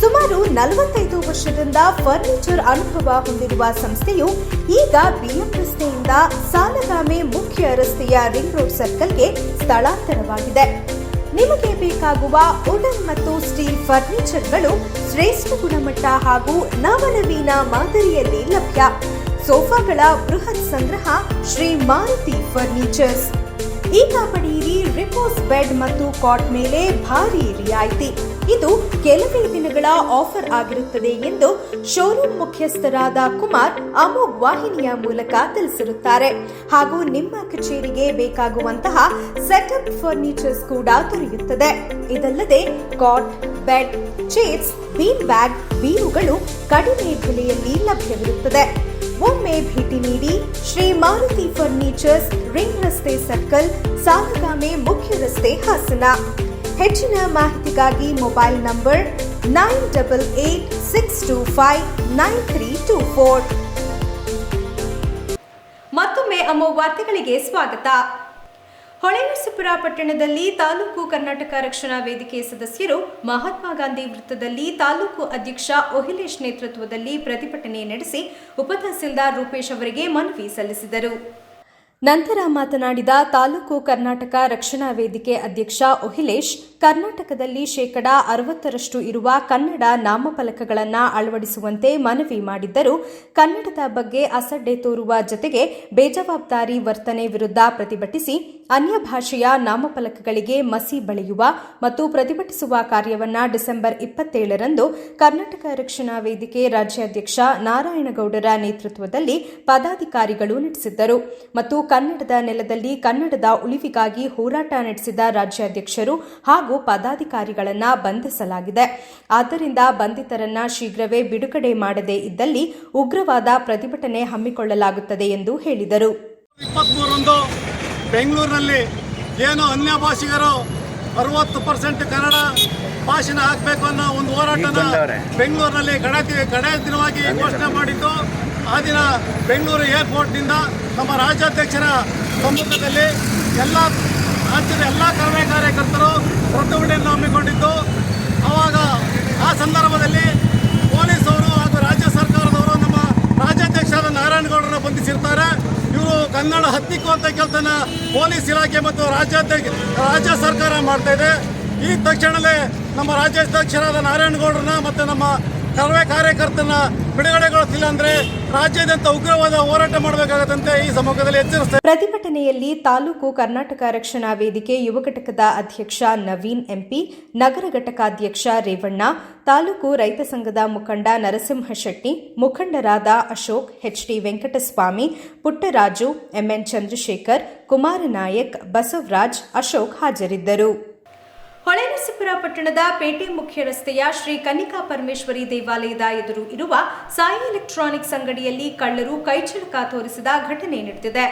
S1: ಸುಮಾರು ನಲವತ್ತೈದು ವರ್ಷದಿಂದ ಫರ್ನಿಚರ್ ಅನುಭವ ಹೊಂದಿರುವ ಸಂಸ್ಥೆಯು ಈಗ ಬಿಎಂ ರಸ್ತೆಯಿಂದ ಸಾಲಗಾಮೆ ಮುಖ್ಯ ರಸ್ತೆಯ ರಿಂಗ್ ರೋಡ್ ಸರ್ಕಲ್ಗೆ ಸ್ಥಳಾಂತರವಾಗಿದೆ. ನಿಮಗೆ ಬೇಕಾಗುವ ವುಡನ್ ಮತ್ತು ಸ್ಟೀಲ್ ಫರ್ನಿಚರ್ಗಳು ಶ್ರೇಷ್ಠ ಗುಣಮಟ್ಟ ಹಾಗೂ ನವನವೀನ ಮಾದರಿಯಲ್ಲಿ ಲಭ್ಯ. ಸೋಫಾಗಳ ಬೃಹತ್ ಸಂಗ್ರಹ ಶ್ರೀ ಮಾರುತಿ ಫರ್ನಿಚರ್ಸ್. ಈಗ ಪಡೆಯಿರಿ ರಿಪೋಸ್ ಬೆಡ್ ಮತ್ತು ಕಾಟ್ ಮೇಲೆ ಭಾರಿ ರಿಯಾಯಿತಿ. ಇದು ಕೆಲವೇ ದಿನಗಳ ಆಫರ್ ಆಗಿರುತ್ತದೆ ಎಂದು ಶೋರೂಮ್ ಮುಖ್ಯಸ್ಥರಾದ ಕುಮಾರ್ ಅಮೋಘ್ ವಾಹಿನಿಯ ಮೂಲಕ ತಿಳಿಸಿರುತ್ತಾರೆ. ಹಾಗೂ ನಿಮ್ಮ ಕಚೇರಿಗೆ ಬೇಕಾಗುವಂತಹ ಸೆಟಪ್ ಫರ್ನಿಚರ್ಸ್ ಕೂಡ ದೊರೆಯುತ್ತದೆ. ಇದಲ್ಲದೆ cot, bed, chairs bean bag ಬೀರುಗಳು ಕಡಿಮೆ ಬೆಲೆಯಲ್ಲಿ ಲಭ್ಯವಿರುತ್ತದೆ. ಒಮ್ಮೆ ಭೇಟಿ ನೀಡಿ ಶ್ರೀ ಮಾರುತಿ ಫರ್ನಿಚರ್ಸ್ ರಿಂಗ್ ರಸ್ತೆ ಸರ್ಕಲ್, ಸಾಲಗಾಮೆ ಮುಖ್ಯ ರಸ್ತೆ ಹಾಸನ. ಹೆಚ್ಚಿನ ಮಾಹಿತಿಗಾಗಿ mobile number nine double eight six two five nine three two four. ಮತ್ತೊಮ್ಮೆ ಅಮ್ಮ ವಾರ್ತೆಗಳಿಗೆ ಸ್ವಾಗತ. ಹೊಳೆನರಸೀಪುರ ಪಟ್ಟಣದಲ್ಲಿ ತಾಲೂಕು ಕರ್ನಾಟಕ ರಕ್ಷಣಾ ವೇದಿಕೆ ಸದಸ್ಯರು ಮಹಾತ್ಮ ಗಾಂಧಿ ವೃತ್ತದಲ್ಲಿ ತಾಲೂಕು ಅಧ್ಯಕ್ಷ ಒಹಿಲೇಶ್ ನೇತೃತ್ವದಲ್ಲಿ ಪ್ರತಿಭಟನೆ ನಡೆಸಿ ಉಪತಹಸೀಲ್ದಾರ್ ರೂಪೇಶ್ ಅವರಿಗೆ ಮನವಿ ಸಲ್ಲಿಸಿದರು. ನಂತರ ಮಾತನಾಡಿದ ತಾಲೂಕು ಕರ್ನಾಟಕ ರಕ್ಷಣಾ ವೇದಿಕೆ ಅಧ್ಯಕ್ಷ ಒಹಿಲೇಶ್ ಕರ್ನಾಟಕದಲ್ಲಿ ಶೇಕಡಾ ಅರವತ್ತರಷ್ಟು ಇರುವ ಕನ್ನಡ ನಾಮಫಲಕಗಳನ್ನು ಅಳವಡಿಸುವಂತೆ ಮನವಿ ಮಾಡಿದ್ದರೂ ಕನ್ನಡದ ಬಗ್ಗೆ ಅಸಡ್ಡೆ ತೋರುವ ಜತೆಗೆ ಬೇಜವಾಬ್ದಾರಿ ವರ್ತನೆ ವಿರುದ್ಧ ಪ್ರತಿಭಟಿಸಿ ಅನ್ಯ ಭಾಷೆಯ ನಾಮಫಲಕಗಳಿಗೆ ಮಸಿ ಬಳಿಯುವ ಮತ್ತು ಪ್ರತಿಭಟಿಸುವ ಕಾರ್ಯವನ್ನು ಡಿಸೆಂಬರ್ ಇಪ್ಪತ್ತೇಳರಂದು ಕರ್ನಾಟಕ ರಕ್ಷಣಾ ವೇದಿಕೆ ರಾಜ್ಯಾಧ್ಯಕ್ಷ ನಾರಾಯಣಗೌಡರ ನೇತೃತ್ವದಲ್ಲಿ ಪದಾಧಿಕಾರಿಗಳು ನಡೆಸಿದ್ದರು. ಮತ್ತು ಕನ್ನಡದ ನೆಲದಲ್ಲಿ ಕನ್ನಡದ ಉಳಿವಿಗಾಗಿ ಹೋರಾಟ ನಡೆಸಿದ ರಾಜ್ಯಾಧ್ಯಕ್ಷರು ಹಾಗೂ ಪದಾಧಿಕಾರಿಗಳನ್ನ ಬಂಧಿಸಲಾಗಿದೆ. ಆದ್ದರಿಂದ ಬಂಧಿತರನ್ನ ಶೀಘ್ರವೇ ಬಿಡುಗಡೆ ಮಾಡದೇ ಇದ್ದಲ್ಲಿ ಉಗ್ರವಾದ ಪ್ರತಿಭಟನೆ ಹಮ್ಮಿಕೊಳ್ಳಲಾಗುತ್ತದೆ ಎಂದು ಹೇಳಿದರು.
S14: ಬೆಂಗಳೂರಿನಲ್ಲಿ ಏನು ಅನ್ಯ ಭಾಷಿಗರು ಅರವತ್ತು ಪರ್ಸೆಂಟ್ ಕನ್ನಡ ಭಾಷೆನ ಹಾಕಬೇಕು ಅನ್ನೋ ಒಂದು ಹೋರಾಟನ ಬೆಂಗಳೂರಿನಲ್ಲಿ ಗಣತಿ ಗಣೇ ದಿನವಾಗಿ ಘೋಷಣೆ ಮಾಡಿದ್ದು ಆ ದಿನ ಬೆಂಗಳೂರು ಏರ್ಪೋರ್ಟ್ನಿಂದ ನಮ್ಮ ರಾಜ್ಯಾಧ್ಯಕ್ಷರ ಸಮ್ಮುಖದಲ್ಲಿ ಎಲ್ಲ ರಾಜ್ಯದ ಎಲ್ಲ ಕನ್ನಡ ಕಾರ್ಯಕರ್ತರು ಪ್ರತಿಭಟನೆಯನ್ನು ಹಮ್ಮಿಕೊಂಡಿದ್ದು, ಆವಾಗ ಆ ಸಂದರ್ಭದಲ್ಲಿ ಪೊಲೀಸವರು ಹಾಗೂ ರಾಜ್ಯ ಸರ್ಕಾರದವರು ನಮ್ಮ ರಾಜ್ಯಾಧ್ಯಕ್ಷರಾದ ನಾರಾಯಣಗೌಡರನ್ನ ಬಂಧಿಸಿರ್ತಾರೆ. ಇವರು ಕನ್ನಡ ಹತ್ತಿಕ್ಕುವಂತ ಕೆಲಸನ ಪೊಲೀಸ್ ಇಲಾಖೆ ಮತ್ತು ರಾಜ್ಯಾಧ್ಯಕ್ಷ, ರಾಜ್ಯ ಸರ್ಕಾರ ಮಾಡ್ತಾ ಇದೆ. ಈ ತಕ್ಷಣವೇ ನಮ್ಮ ರಾಜ್ಯಾಧ್ಯಕ್ಷರಾದ ನಾರಾಯಣಗೌಡರನ್ನ ಮತ್ತು ನಮ್ಮ ಕರವೇ ಕಾರ್ಯಕರ್ತನ ಬಿಡುಗಡೆಗೊಳಿಸಿಲ್ಲ ಅಂದ್ರೆ ರಾಜ್ಯಾದ್ಯಂತ ಉಗ್ರವಾದ ಹೋರಾಟ ಮಾಡಬೇಕಾಗದಂತೆ ಈ ಸಮ್ಮುಖದಲ್ಲಿ ಎಚ್ಚರಿಸಿದೆ
S1: ಪ್ರತಿಭಟನೆಯಲ್ಲಿ ತಾಲೂಕು ಕರ್ನಾಟಕ ರಕ್ಷಣಾ ವೇದಿಕೆ ಯುವ ಘಟಕದ ಅಧ್ಯಕ್ಷ ನವೀನ್ ಎಂಪಿ, ನಗರ ಘಟಕಾಧ್ಯಕ್ಷ ರೇವಣ್ಣ, ತಾಲೂಕು ರೈತ ಸಂಘದ ಮುಖಂಡ ನರಸಿಂಹ ಶೆಟ್ಟಿ, ಮುಖಂಡರಾದ ಅಶೋಕ್ ಎಚ್ಡಿ ವೆಂಕಟಸ್ವಾಮಿ, ಪುಟ್ಟರಾಜು, ಎಂಎನ್ ಚಂದ್ರಶೇಖರ್ ಕುಮಾರ ನಾಯಕ್ ಬಸವರಾಜ್, ಅಶೋಕ್ ಹಾಜರಿದ್ದರು. ಹೊಳೆನರಸೀಪುರ ಪಟ್ಟಣದ ಪೇಟೆ ಮುಖ್ಯ ರಸ್ತೆಯ ಶ್ರೀ ಕನ್ನಿಕಾ ಪರಮೇಶ್ವರಿ ದೇವಾಲಯದ ಎದುರು ಇರುವ ಸಾಯಿ ಎಲೆಕ್ಟ್ರಾನಿಕ್ಸ್ ಅಂಗಡಿಯಲ್ಲಿ ಕಳ್ಳರು ಕೈಚಳಕ ತೋರಿಸಿದ ಘಟನೆ ನಡೆದಿದೆ.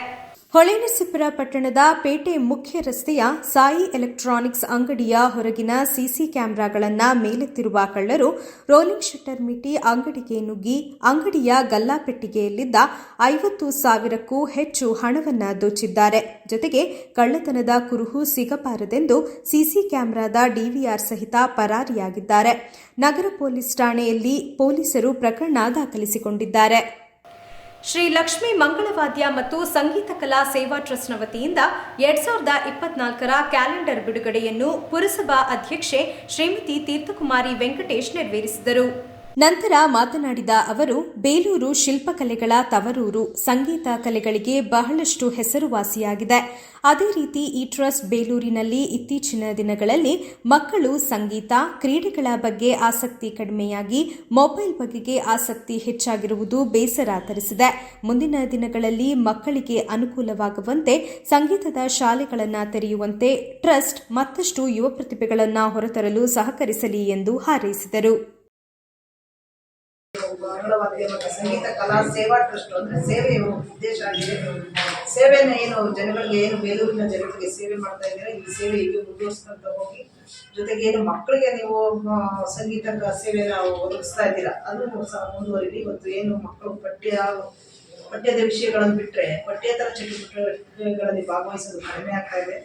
S1: ಹೊಳೆನರಸೀಪುರ ಪಟ್ಟಣದ ಪೇಟೆ ಮುಖ್ಯ ರಸ್ತೆಯ ಸಾಯಿ ಎಲೆಕ್ಟ್ರಾನಿಕ್ಸ್ ಅಂಗಡಿಯ ಹೊರಗಿನ ಸಿಸಿ ಕ್ಯಾಮೆರಾಗಳನ್ನು ಮೇಲೆತ್ತಿರುವ ಕಳ್ಳರು ರೋಲಿಂಗ್ ಶಟರ್ ಮಿಟಿ ಅಂಗಡಿಗೆ ನುಗ್ಗಿ ಅಂಗಡಿಯ ಗಲ್ಲಾಪೆಟ್ಟಿಗೆಯಲ್ಲಿದ್ದ ಐವತ್ತು ಸಾವಿರಕ್ಕೂ ಹೆಚ್ಚು ಹಣವನ್ನು ದೋಚಿದ್ದಾರೆ. ಜೊತೆಗೆ ಕಳ್ಳತನದ ಕುರುಹು ಸಿಗಬಾರದೆಂದು ಸಿಸಿ ಕ್ಯಾಮೆರಾದ ಡಿವಿಆರ್ ಸಹಿತ ಪರಾರಿಯಾಗಿದ್ದಾರೆ. ನಗರ ಪೊಲೀಸ್ ಠಾಣೆಯಲ್ಲಿ ಪೊಲೀಸರು ಪ್ರಕರಣ ದಾಖಲಿಸಿಕೊಂಡಿದ್ದಾರೆ. ಶ್ರೀ ಲಕ್ಷ್ಮೀ ಮಂಗಳವಾದ್ಯ ಮತ್ತು ಸಂಗೀತ ಕಲಾ ಸೇವಾ ಟ್ರಸ್ಟ್ನ ವತಿಯಿಂದ ಎರಡ್ ಸಾವಿರದ ಇಪ್ಪತ್ನಾಲ್ಕರ ಕ್ಯಾಲೆಂಡರ್ ಬಿಡುಗಡೆಯನ್ನು ಪುರಸಭಾ ಅಧ್ಯಕ್ಷೆ ಶ್ರೀಮತಿ ತೀರ್ಥಕುಮಾರಿ ವೆಂಕಟೇಶ್ ನೆರವೇರಿಸಿದರು. ನಂತರ ಮಾತನಾಡಿದ ಅವರು, ಬೇಲೂರು ಶಿಲ್ಪಕಲೆಗಳ ತವರೂರು ಸಂಗೀತ ಕಲೆಗಳಿಗೆ ಬಹಳಷ್ಟು ಹೆಸರುವಾಸಿಯಾಗಿದೆ. ಅದೇ ರೀತಿ ಈ ಟ್ರಸ್ಟ್ ಬೇಲೂರಿನಲ್ಲಿ ಇತ್ತೀಚಿನ ದಿನಗಳಲ್ಲಿ ಮಕ್ಕಳು ಸಂಗೀತ, ಕ್ರೀಡೆಗಳ ಬಗ್ಗೆ ಆಸಕ್ತಿ ಕಡಿಮೆಯಾಗಿ, ಮೊಬೈಲ್ ಬಗೆಗೆ ಆಸಕ್ತಿ ಹೆಚ್ಚಾಗಿರುವುದು ಬೇಸರ ತರಿಸಿದೆ. ಮುಂದಿನ ದಿನಗಳಲ್ಲಿ ಮಕ್ಕಳಿಗೆ ಅನುಕೂಲವಾಗುವಂತೆ ಸಂಗೀತದ ಶಾಲೆಗಳನ್ನು ತೆರೆಯುವಂತೆ ಟ್ರಸ್ಟ್ ಮತ್ತಷ್ಟು ಯುವ ಪ್ರತಿಭೆಗಳನ್ನು ಹೊರತರಲು ಸಹಕರಿಸಲಿ ಎಂದು ಹಾರೈಸಿದರು.
S15: ಮಂಗಳವಾದ್ಯ ಮತ್ತು ಸಂಗೀತ ಕಲಾ ಸೇವಾ ಟ್ರಸ್ಟ್ ಅಂದ್ರೆ ಸೇವೆಯ ಉದ್ದೇಶ ಆಗಿದೆ. ಸೇವೆನ ಏನು ಜನಗಳಿಗೆ ಏನು ಬೇಲೂರಿನ ಜನಗಳಿಗೆ ಸೇವೆ ಮಾಡ್ತಾ ಇದ್ದಾರೆ ಈ ಸೇವೆ ಹೀಗೆ ಮುಂದುವರಿಸ್ಕೊಂತ ಹೋಗಿ ಜೊತೆಗೆ ಏನು ಮಕ್ಕಳಿಗೆ ನೀವು ಸಂಗೀತ ಸೇವೆನ ಒದಗಿಸ್ತಾ ಇದ್ದೀರಾ ಅದನ್ನು ಸಹ ಮುಂದುವರಿಲಿ. ಇವತ್ತು ಏನು ಮಕ್ಕಳು ಪಠ್ಯ ಪಠ್ಯದ ವಿಷಯಗಳನ್ನು ಬಿಟ್ಟರೆ ಪಠ್ಯೇತರ ಚಟುವಟಿಕೆಗಳಲ್ಲಿ ಭಾಗವಹಿಸೋದು ಕಡಿಮೆ ಆಗ್ತಾ ಇದೆ.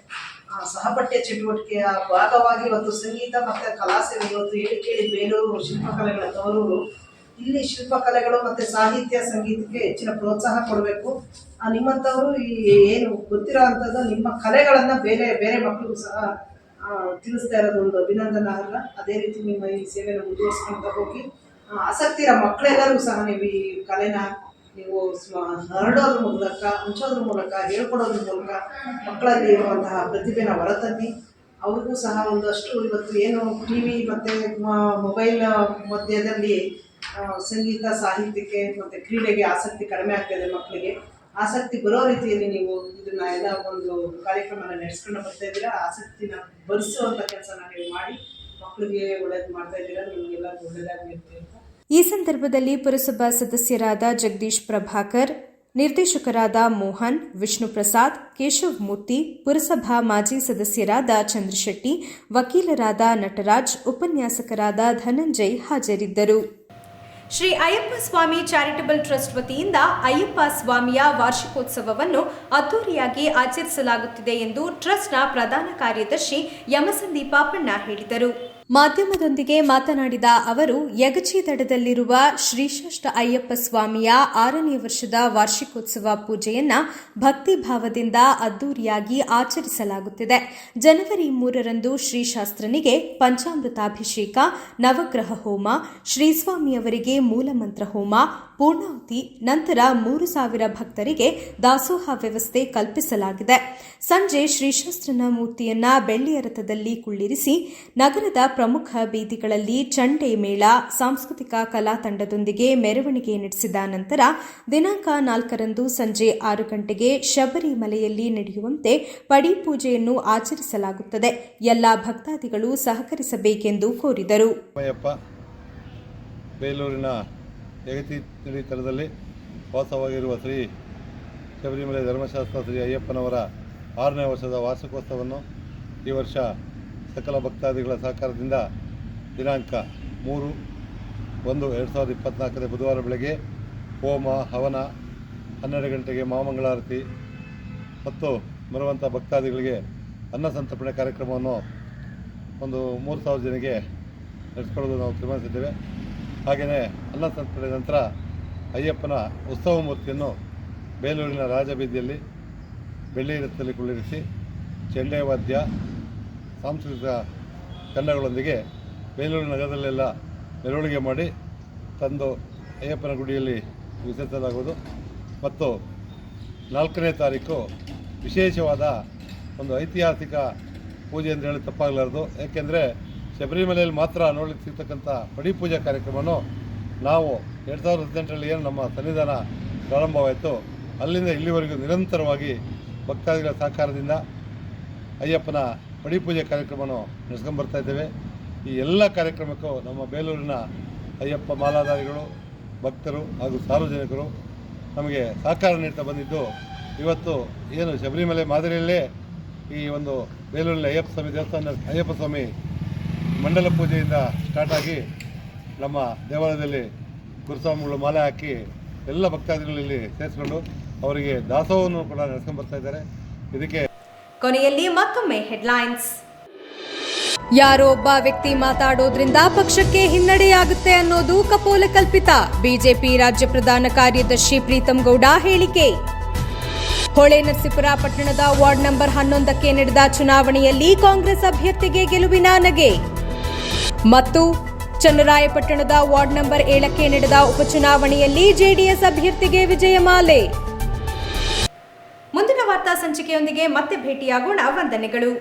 S15: ಆ, ಸಹಪಠ್ಯ ಚಟುವಟಿಕೆಯ ಭಾಗವಾಗಿ ಇವತ್ತು ಸಂಗೀತ ಮತ್ತು ಕಲಾ ಸೇವೆ ಇವತ್ತು ಹೇಳಿ ಕೇಳಿ ಬೇಲೂರು ಶಿಲ್ಪಕಲೆಗಳ ತವರೂರು ಇಲ್ಲಿ ಶಿಲ್ಪಕಲೆಗಳು ಮತ್ತು ಸಾಹಿತ್ಯ, ಸಂಗೀತಕ್ಕೆ ಹೆಚ್ಚಿನ ಪ್ರೋತ್ಸಾಹ ಕೊಡಬೇಕು. ನಿಮ್ಮಂಥವರು ಈ ಏನು ಗೊತ್ತಿರೋ ಅಂಥದ್ದು ನಿಮ್ಮ ಕಲೆಗಳನ್ನು ಬೇರೆ ಬೇರೆ ಮಕ್ಕಳಿಗೂ ಸಹ ತಿಳಿಸ್ತಾ ಇರೋದು ಒಂದು ಅಭಿನಂದನಾರ್ಹ ಅದೇ ರೀತಿ ನಿಮ್ಮ ಈ ಸೇವೆನ ಮುಂದುವರಿಸ್ಕೊಂತ ಹೋಗಿ ಆಸಕ್ತಿ ಇರೋ ಮಕ್ಕಳೆಲ್ಲರೂ ಸಹ ನೀವು ಈ ಕಲೆನ ನೀವು ಹರಡೋದ್ರ ಮೂಲಕ, ಹಂಚೋದ್ರ ಮೂಲಕ, ಹೇಳ್ಕೊಡೋದ್ರ ಮೂಲಕ ಮಕ್ಕಳಲ್ಲಿ ಇರುವಂತಹ ಪ್ರತಿಭೆನ ಹೊರತನ್ನಿ. ಅವ್ರಿಗೂ ಸಹ ಒಂದಷ್ಟು ಇವತ್ತು ಏನು ಟಿ ವಿ ಮತ್ತು ಮೊಬೈಲ್ ಮಧ್ಯದಲ್ಲಿ ಸಂಗೀತ, ಸಾಹಿತ್ಯಕ್ಕೆ ಮತ್ತು ಕ್ರೀಡೆಗೆ ಆಸಕ್ತಿ ಕಡಿಮೆ ಆಗ್ತಾಯಿದೆ ಮಕ್ಕಳಿಗೆ. ಆಸಕ್ತಿ ಬರೋ ರೀತಿಯಲ್ಲಿ ನೀವು ಇದನ್ನ ಎಲ್ಲ ಒಂದು ಕಾರ್ಯಕ್ರಮನ ನಡೆಸ್ಕೊಂಡು ಬರ್ತಾ ಇದ್ದೀರಾ? ಆಸಕ್ತಿನ ಬರಿಸುವಂಥ ಕೆಲಸನ ನೀವು ಮಾಡಿ, ಮಕ್ಕಳಿಗೆ ಒಳ್ಳೇದು ಮಾಡ್ತಾ ಇದ್ದೀರಾ? ನಿಮಗೆಲ್ಲ ಒಳ್ಳೇದಾಗಲಿ ಅಂತ.
S1: ಈ ಸಂದರ್ಭದಲ್ಲಿ ಪುರಸಭಾ ಸದಸ್ಯರಾದ ಜಗದೀಶ್ ಪ್ರಭಾಕರ್, ನಿರ್ದೇಶಕರಾದ ಮೋಹನ್, ವಿಷ್ಣು ಪ್ರಸಾದ್, ಕೇಶವ್ ಮೂರ್ತಿ, ಪುರಸಭಾ ಮಾಜಿ ಸದಸ್ಯರಾದ ಚಂದ್ರಶೆಟ್ಟಿ, ವಕೀಲರಾದ ನಟರಾಜ್, ಉಪನ್ಯಾಸಕರಾದ ಧನಂಜಯ್ ಹಾಜರಿದ್ದರು. ಶ್ರೀ ಅಯ್ಯಪ್ಪ ಸ್ವಾಮಿ ಚಾರಿಟಬಲ್ ಟ್ರಸ್ಟ್ ವತಿಯಿಂದ ಅಯ್ಯಪ್ಪ ಸ್ವಾಮಿಯ ವಾರ್ಷಿಕೋತ್ಸವವನ್ನು ಅದ್ದೂರಿಯಾಗಿ ಆಚರಿಸಲಾಗುತ್ತಿದೆ ಎಂದು ಟ್ರಸ್ಟ್ನ ಪ್ರಧಾನ ಕಾರ್ಯದರ್ಶಿ ಯಮಸಂದಿ ಪಾಪಣ್ಣ ಹೇಳಿದರು. ಮಾಧ್ಯಮದೊಂದಿಗೆ ಮಾತನಾಡಿದ ಅವರು, ಯಗಚಿ ದಡದಲ್ಲಿರುವ ಶ್ರೀಶ್ರೇಷ್ಠ ಅಯ್ಯಪ್ಪ ಸ್ವಾಮಿಯ ಆರನೇ ವರ್ಷದ ವಾರ್ಷಿಕೋತ್ಸವ ಪೂಜೆಯನ್ನ ಭಕ್ತಿಭಾವದಿಂದ ಅದ್ದೂರಿಯಾಗಿ ಆಚರಿಸಲಾಗುತ್ತಿದೆ. ಜನವರಿ ಮೂರರಂದು ಶ್ರೀಶಾಸ್ತ್ರನಿಗೆ ಪಂಚಾಮೃತಾಭಿಷೇಕ, ನವಗ್ರಹ ಹೋಮ, ಶ್ರೀಸ್ವಾಮಿಯವರಿಗೆ ಮೂಲಮಂತ್ರ ಹೋಮ ಪೂರ್ಣಾಹುತಿ ನಂತರ ಮೂರು ಸಾವಿರ ಭಕ್ತರಿಗೆ ದಾಸೋಹ ವ್ಯವಸ್ಥೆ ಕಲ್ಪಿಸಲಾಗಿದೆ. ಸಂಜೆ ಶ್ರೀಶಾಸ್ತ್ರನ ಮೂರ್ತಿಯನ್ನ ಬೆಳ್ಳಿಯ ರಥದಲ್ಲಿ ಕುಳ್ಳಿರಿಸಿ ನಗರದ ಪ್ರಮುಖ ಬೀದಿಗಳಲ್ಲಿ ಚಂಡೆ ಮೇಳ, ಸಾಂಸ್ಕೃತಿಕ ಕಲಾ ತಂಡದೊಂದಿಗೆ ಮೆರವಣಿಗೆ ನಡೆಸಿದ ನಂತರ ದಿನಾಂಕ ನಾಲ್ಕರಂದು ಸಂಜೆ ಆರು ಗಂಟೆಗೆ ಶಬರಿಮಲೆಯಲ್ಲಿ ನಡೆಯುವಂತೆ ಪಡಿ ಪೂಜೆಯನ್ನು ಆಚರಿಸಲಾಗುತ್ತದೆ. ಎಲ್ಲ ಭಕ್ತಾದಿಗಳು ಸಹಕರಿಸಬೇಕೆಂದು ಕೋರಿದರು.
S14: ಜಗತಿ ತರದಲ್ಲಿ ವಾಸವಾಗಿರುವ ಶ್ರೀ ಶಬರಿಮಲೆ ಧರ್ಮಶಾಸ್ತ್ರ ಶ್ರೀ ಅಯ್ಯಪ್ಪನವರ ಆರನೇ ವರ್ಷದ ವಾರ್ಷಿಕೋತ್ಸವವನ್ನು ಈ ವರ್ಷ ಸಕಲ ಭಕ್ತಾದಿಗಳ ಸಹಕಾರದಿಂದ ದಿನಾಂಕ ಮೂರು ಒಂದು ಎರಡು ಸಾವಿರದ ಇಪ್ಪತ್ತ್ನಾಲ್ಕನೇ ಬುಧವಾರ ಬೆಳಗ್ಗೆ ಹೋಮ, ಹವನ, ಹನ್ನೆರಡು ಗಂಟೆಗೆ ಮಹಾಮಂಗಳಾರತಿ ಮತ್ತು ಬರುವಂಥ ಭಕ್ತಾದಿಗಳಿಗೆ ಅನ್ನ ಸಂತರ್ಪಣೆ ಕಾರ್ಯಕ್ರಮವನ್ನು ಒಂದು ಮೂರು ಸಾವಿರ ಜನಕ್ಕೆ ನಡೆಸ್ಕೊಳ್ಳೋದು ನಾವು ತೀರ್ಮಾನಿಸಿದ್ದೇವೆ. ಹಾಗೆಯೇ ಅನ್ನ ಸಂತರ್ಪಣೆ ನಂತರ ಅಯ್ಯಪ್ಪನ ಉತ್ಸವ ಮೂರ್ತಿಯನ್ನು ಬೇಲೂರಿನ ರಾಜಬೀದಿಯಲ್ಲಿ ಬೆಳ್ಳಿ ರಥದಲ್ಲಿ ಕುಳ್ಳಿರಿಸಿ ಚೆಂಡೆ ವಾದ್ಯ, ಸಾಂಸ್ಕೃತಿಕ ತಂಡಗಳೊಂದಿಗೆ ಬೇಲೂರು ನಗರದಲ್ಲೆಲ್ಲ ಮೆರವಣಿಗೆ ಮಾಡಿ ತಂದು ಅಯ್ಯಪ್ಪನ ಗುಡಿಯಲ್ಲಿ ವಿಸರ್ಜಿಸಲಾಗುವುದು. ಮತ್ತು ನಾಲ್ಕನೇ ತಾರೀಕು ವಿಶೇಷವಾದ ಒಂದು ಐತಿಹಾಸಿಕ ಪೂಜೆ ಅಂತ ಹೇಳಿ ತಪ್ಪಾಗಲಾರದು. ಏಕೆಂದರೆ ಶಬರಿಮಲೆಯಲ್ಲಿ ಮಾತ್ರ ನೋಡಲಿಕ್ಕೆ ಸಿಗ್ತಕ್ಕಂಥ ಪಡಿ ಪೂಜಾ ಕಾರ್ಯಕ್ರಮವನ್ನು ನಾವು ಎರಡು ಸಾವಿರದ ಹದಿನೆಂಟರಲ್ಲಿ ಏನು ನಮ್ಮ ಸನ್ನಿಧಾನ ಪ್ರಾರಂಭವಾಯಿತು, ಅಲ್ಲಿಂದ ಇಲ್ಲಿವರೆಗೂ ನಿರಂತರವಾಗಿ ಭಕ್ತಾದಿಗಳ ಸಹಕಾರದಿಂದ ಅಯ್ಯಪ್ಪನ ಪಡಿ ಪೂಜೆ ಕಾರ್ಯಕ್ರಮವನ್ನು ನಡೆಸ್ಕೊಂಬರ್ತಾ ಇದ್ದೇವೆ. ಈ ಎಲ್ಲ ಕಾರ್ಯಕ್ರಮಕ್ಕೂ ನಮ್ಮ ಬೇಲೂರಿನ ಅಯ್ಯಪ್ಪ ಮಾಲಾಧಾರಿಗಳು, ಭಕ್ತರು ಹಾಗೂ ಸಾರ್ವಜನಿಕರು ನಮಗೆ ಸಹಕಾರ ನೀಡ್ತಾ ಬಂದಿದ್ದು, ಇವತ್ತು ಏನು ಶಬರಿಮಲೆ ಮಾದರಿಯಲ್ಲೇ ಈ ಒಂದು ಬೇಲೂರಿನ ಅಯ್ಯಪ್ಪ ಸ್ವಾಮಿ ದೇವಸ್ಥಾನ, ಅಯ್ಯಪ್ಪ ಸ್ವಾಮಿ ಮಂಡಲ ಪೂಜೆಯಿಂದ ಸ್ಟಾರ್ಟ್ ಆಗಿ ನಮ್ಮ ದೇವಾಲಯದಲ್ಲಿ ಗುರುಸ್ವಾಮಿಗಳು ಮಾಲೆ ಹಾಕಿ ಎಲ್ಲ ಭಕ್ತಾದಿಗಳಲ್ಲಿ ಸೇರಿಸಿಕೊಂಡು ಅವರಿಗೆ ದಾಸೋಹವನ್ನು ಕೂಡ ನಡೆಸ್ಕೊಂಡು ಬರ್ತಾ ಇದ್ದಾರೆ. ಇದಕ್ಕೆ
S1: ಕೊನೆಯಲ್ಲಿ ಮತ್ತೊಮ್ಮೆ ಹೆಡ್ಲೈನ್ಸ್ ಯಾರೋ ಒಬ್ಬ ವ್ಯಕ್ತಿ ಮಾತಾಡೋದ್ರಿಂದ ಪಕ್ಷಕ್ಕೆ ಹಿನ್ನಡೆಯಾಗುತ್ತೆ ಅನ್ನೋದು ಕಪೋಲ ಕಲ್ಪಿತ. ಬಿಜೆಪಿ ರಾಜ್ಯ ಪ್ರಧಾನ ಕಾರ್ಯದರ್ಶಿ ಪ್ರೀತಂ ಗೌಡ ಹೇಳಿಕೆ. ಹೊಳೆ ನರಸೀಪುರ ಪಟ್ಟಣದ ವಾರ್ಡ್ ನಂಬರ್ ಹನ್ನೊಂದಕ್ಕೆ ನಡೆದ ಚುನಾವಣೆಯಲ್ಲಿ ಕಾಂಗ್ರೆಸ್ ಅಭ್ಯರ್ಥಿಗೆ ಗೆಲುವಿನ ನಗೆ. ಮತ್ತು ಚನ್ನರಾಯಪಟ್ಟಣದ ವಾರ್ಡ್ ನಂಬರ್ ಏಳಕ್ಕೆ ನಡೆದ ಉಪಚುನಾವಣೆಯಲ್ಲಿ ಜೆಡಿಎಸ್ ಅಭ್ಯರ್ಥಿಗೆ ವಿಜಯಮಾಲೆ ಮುಂದಿನ ವಾರ್ತಾ ಸಂಚಿಕೆಯೊಂದಿಗೆ ಮತ್ತೆ ಭೇಟಿಯಾಗೋಣ. ವಂದನೆಗಳು.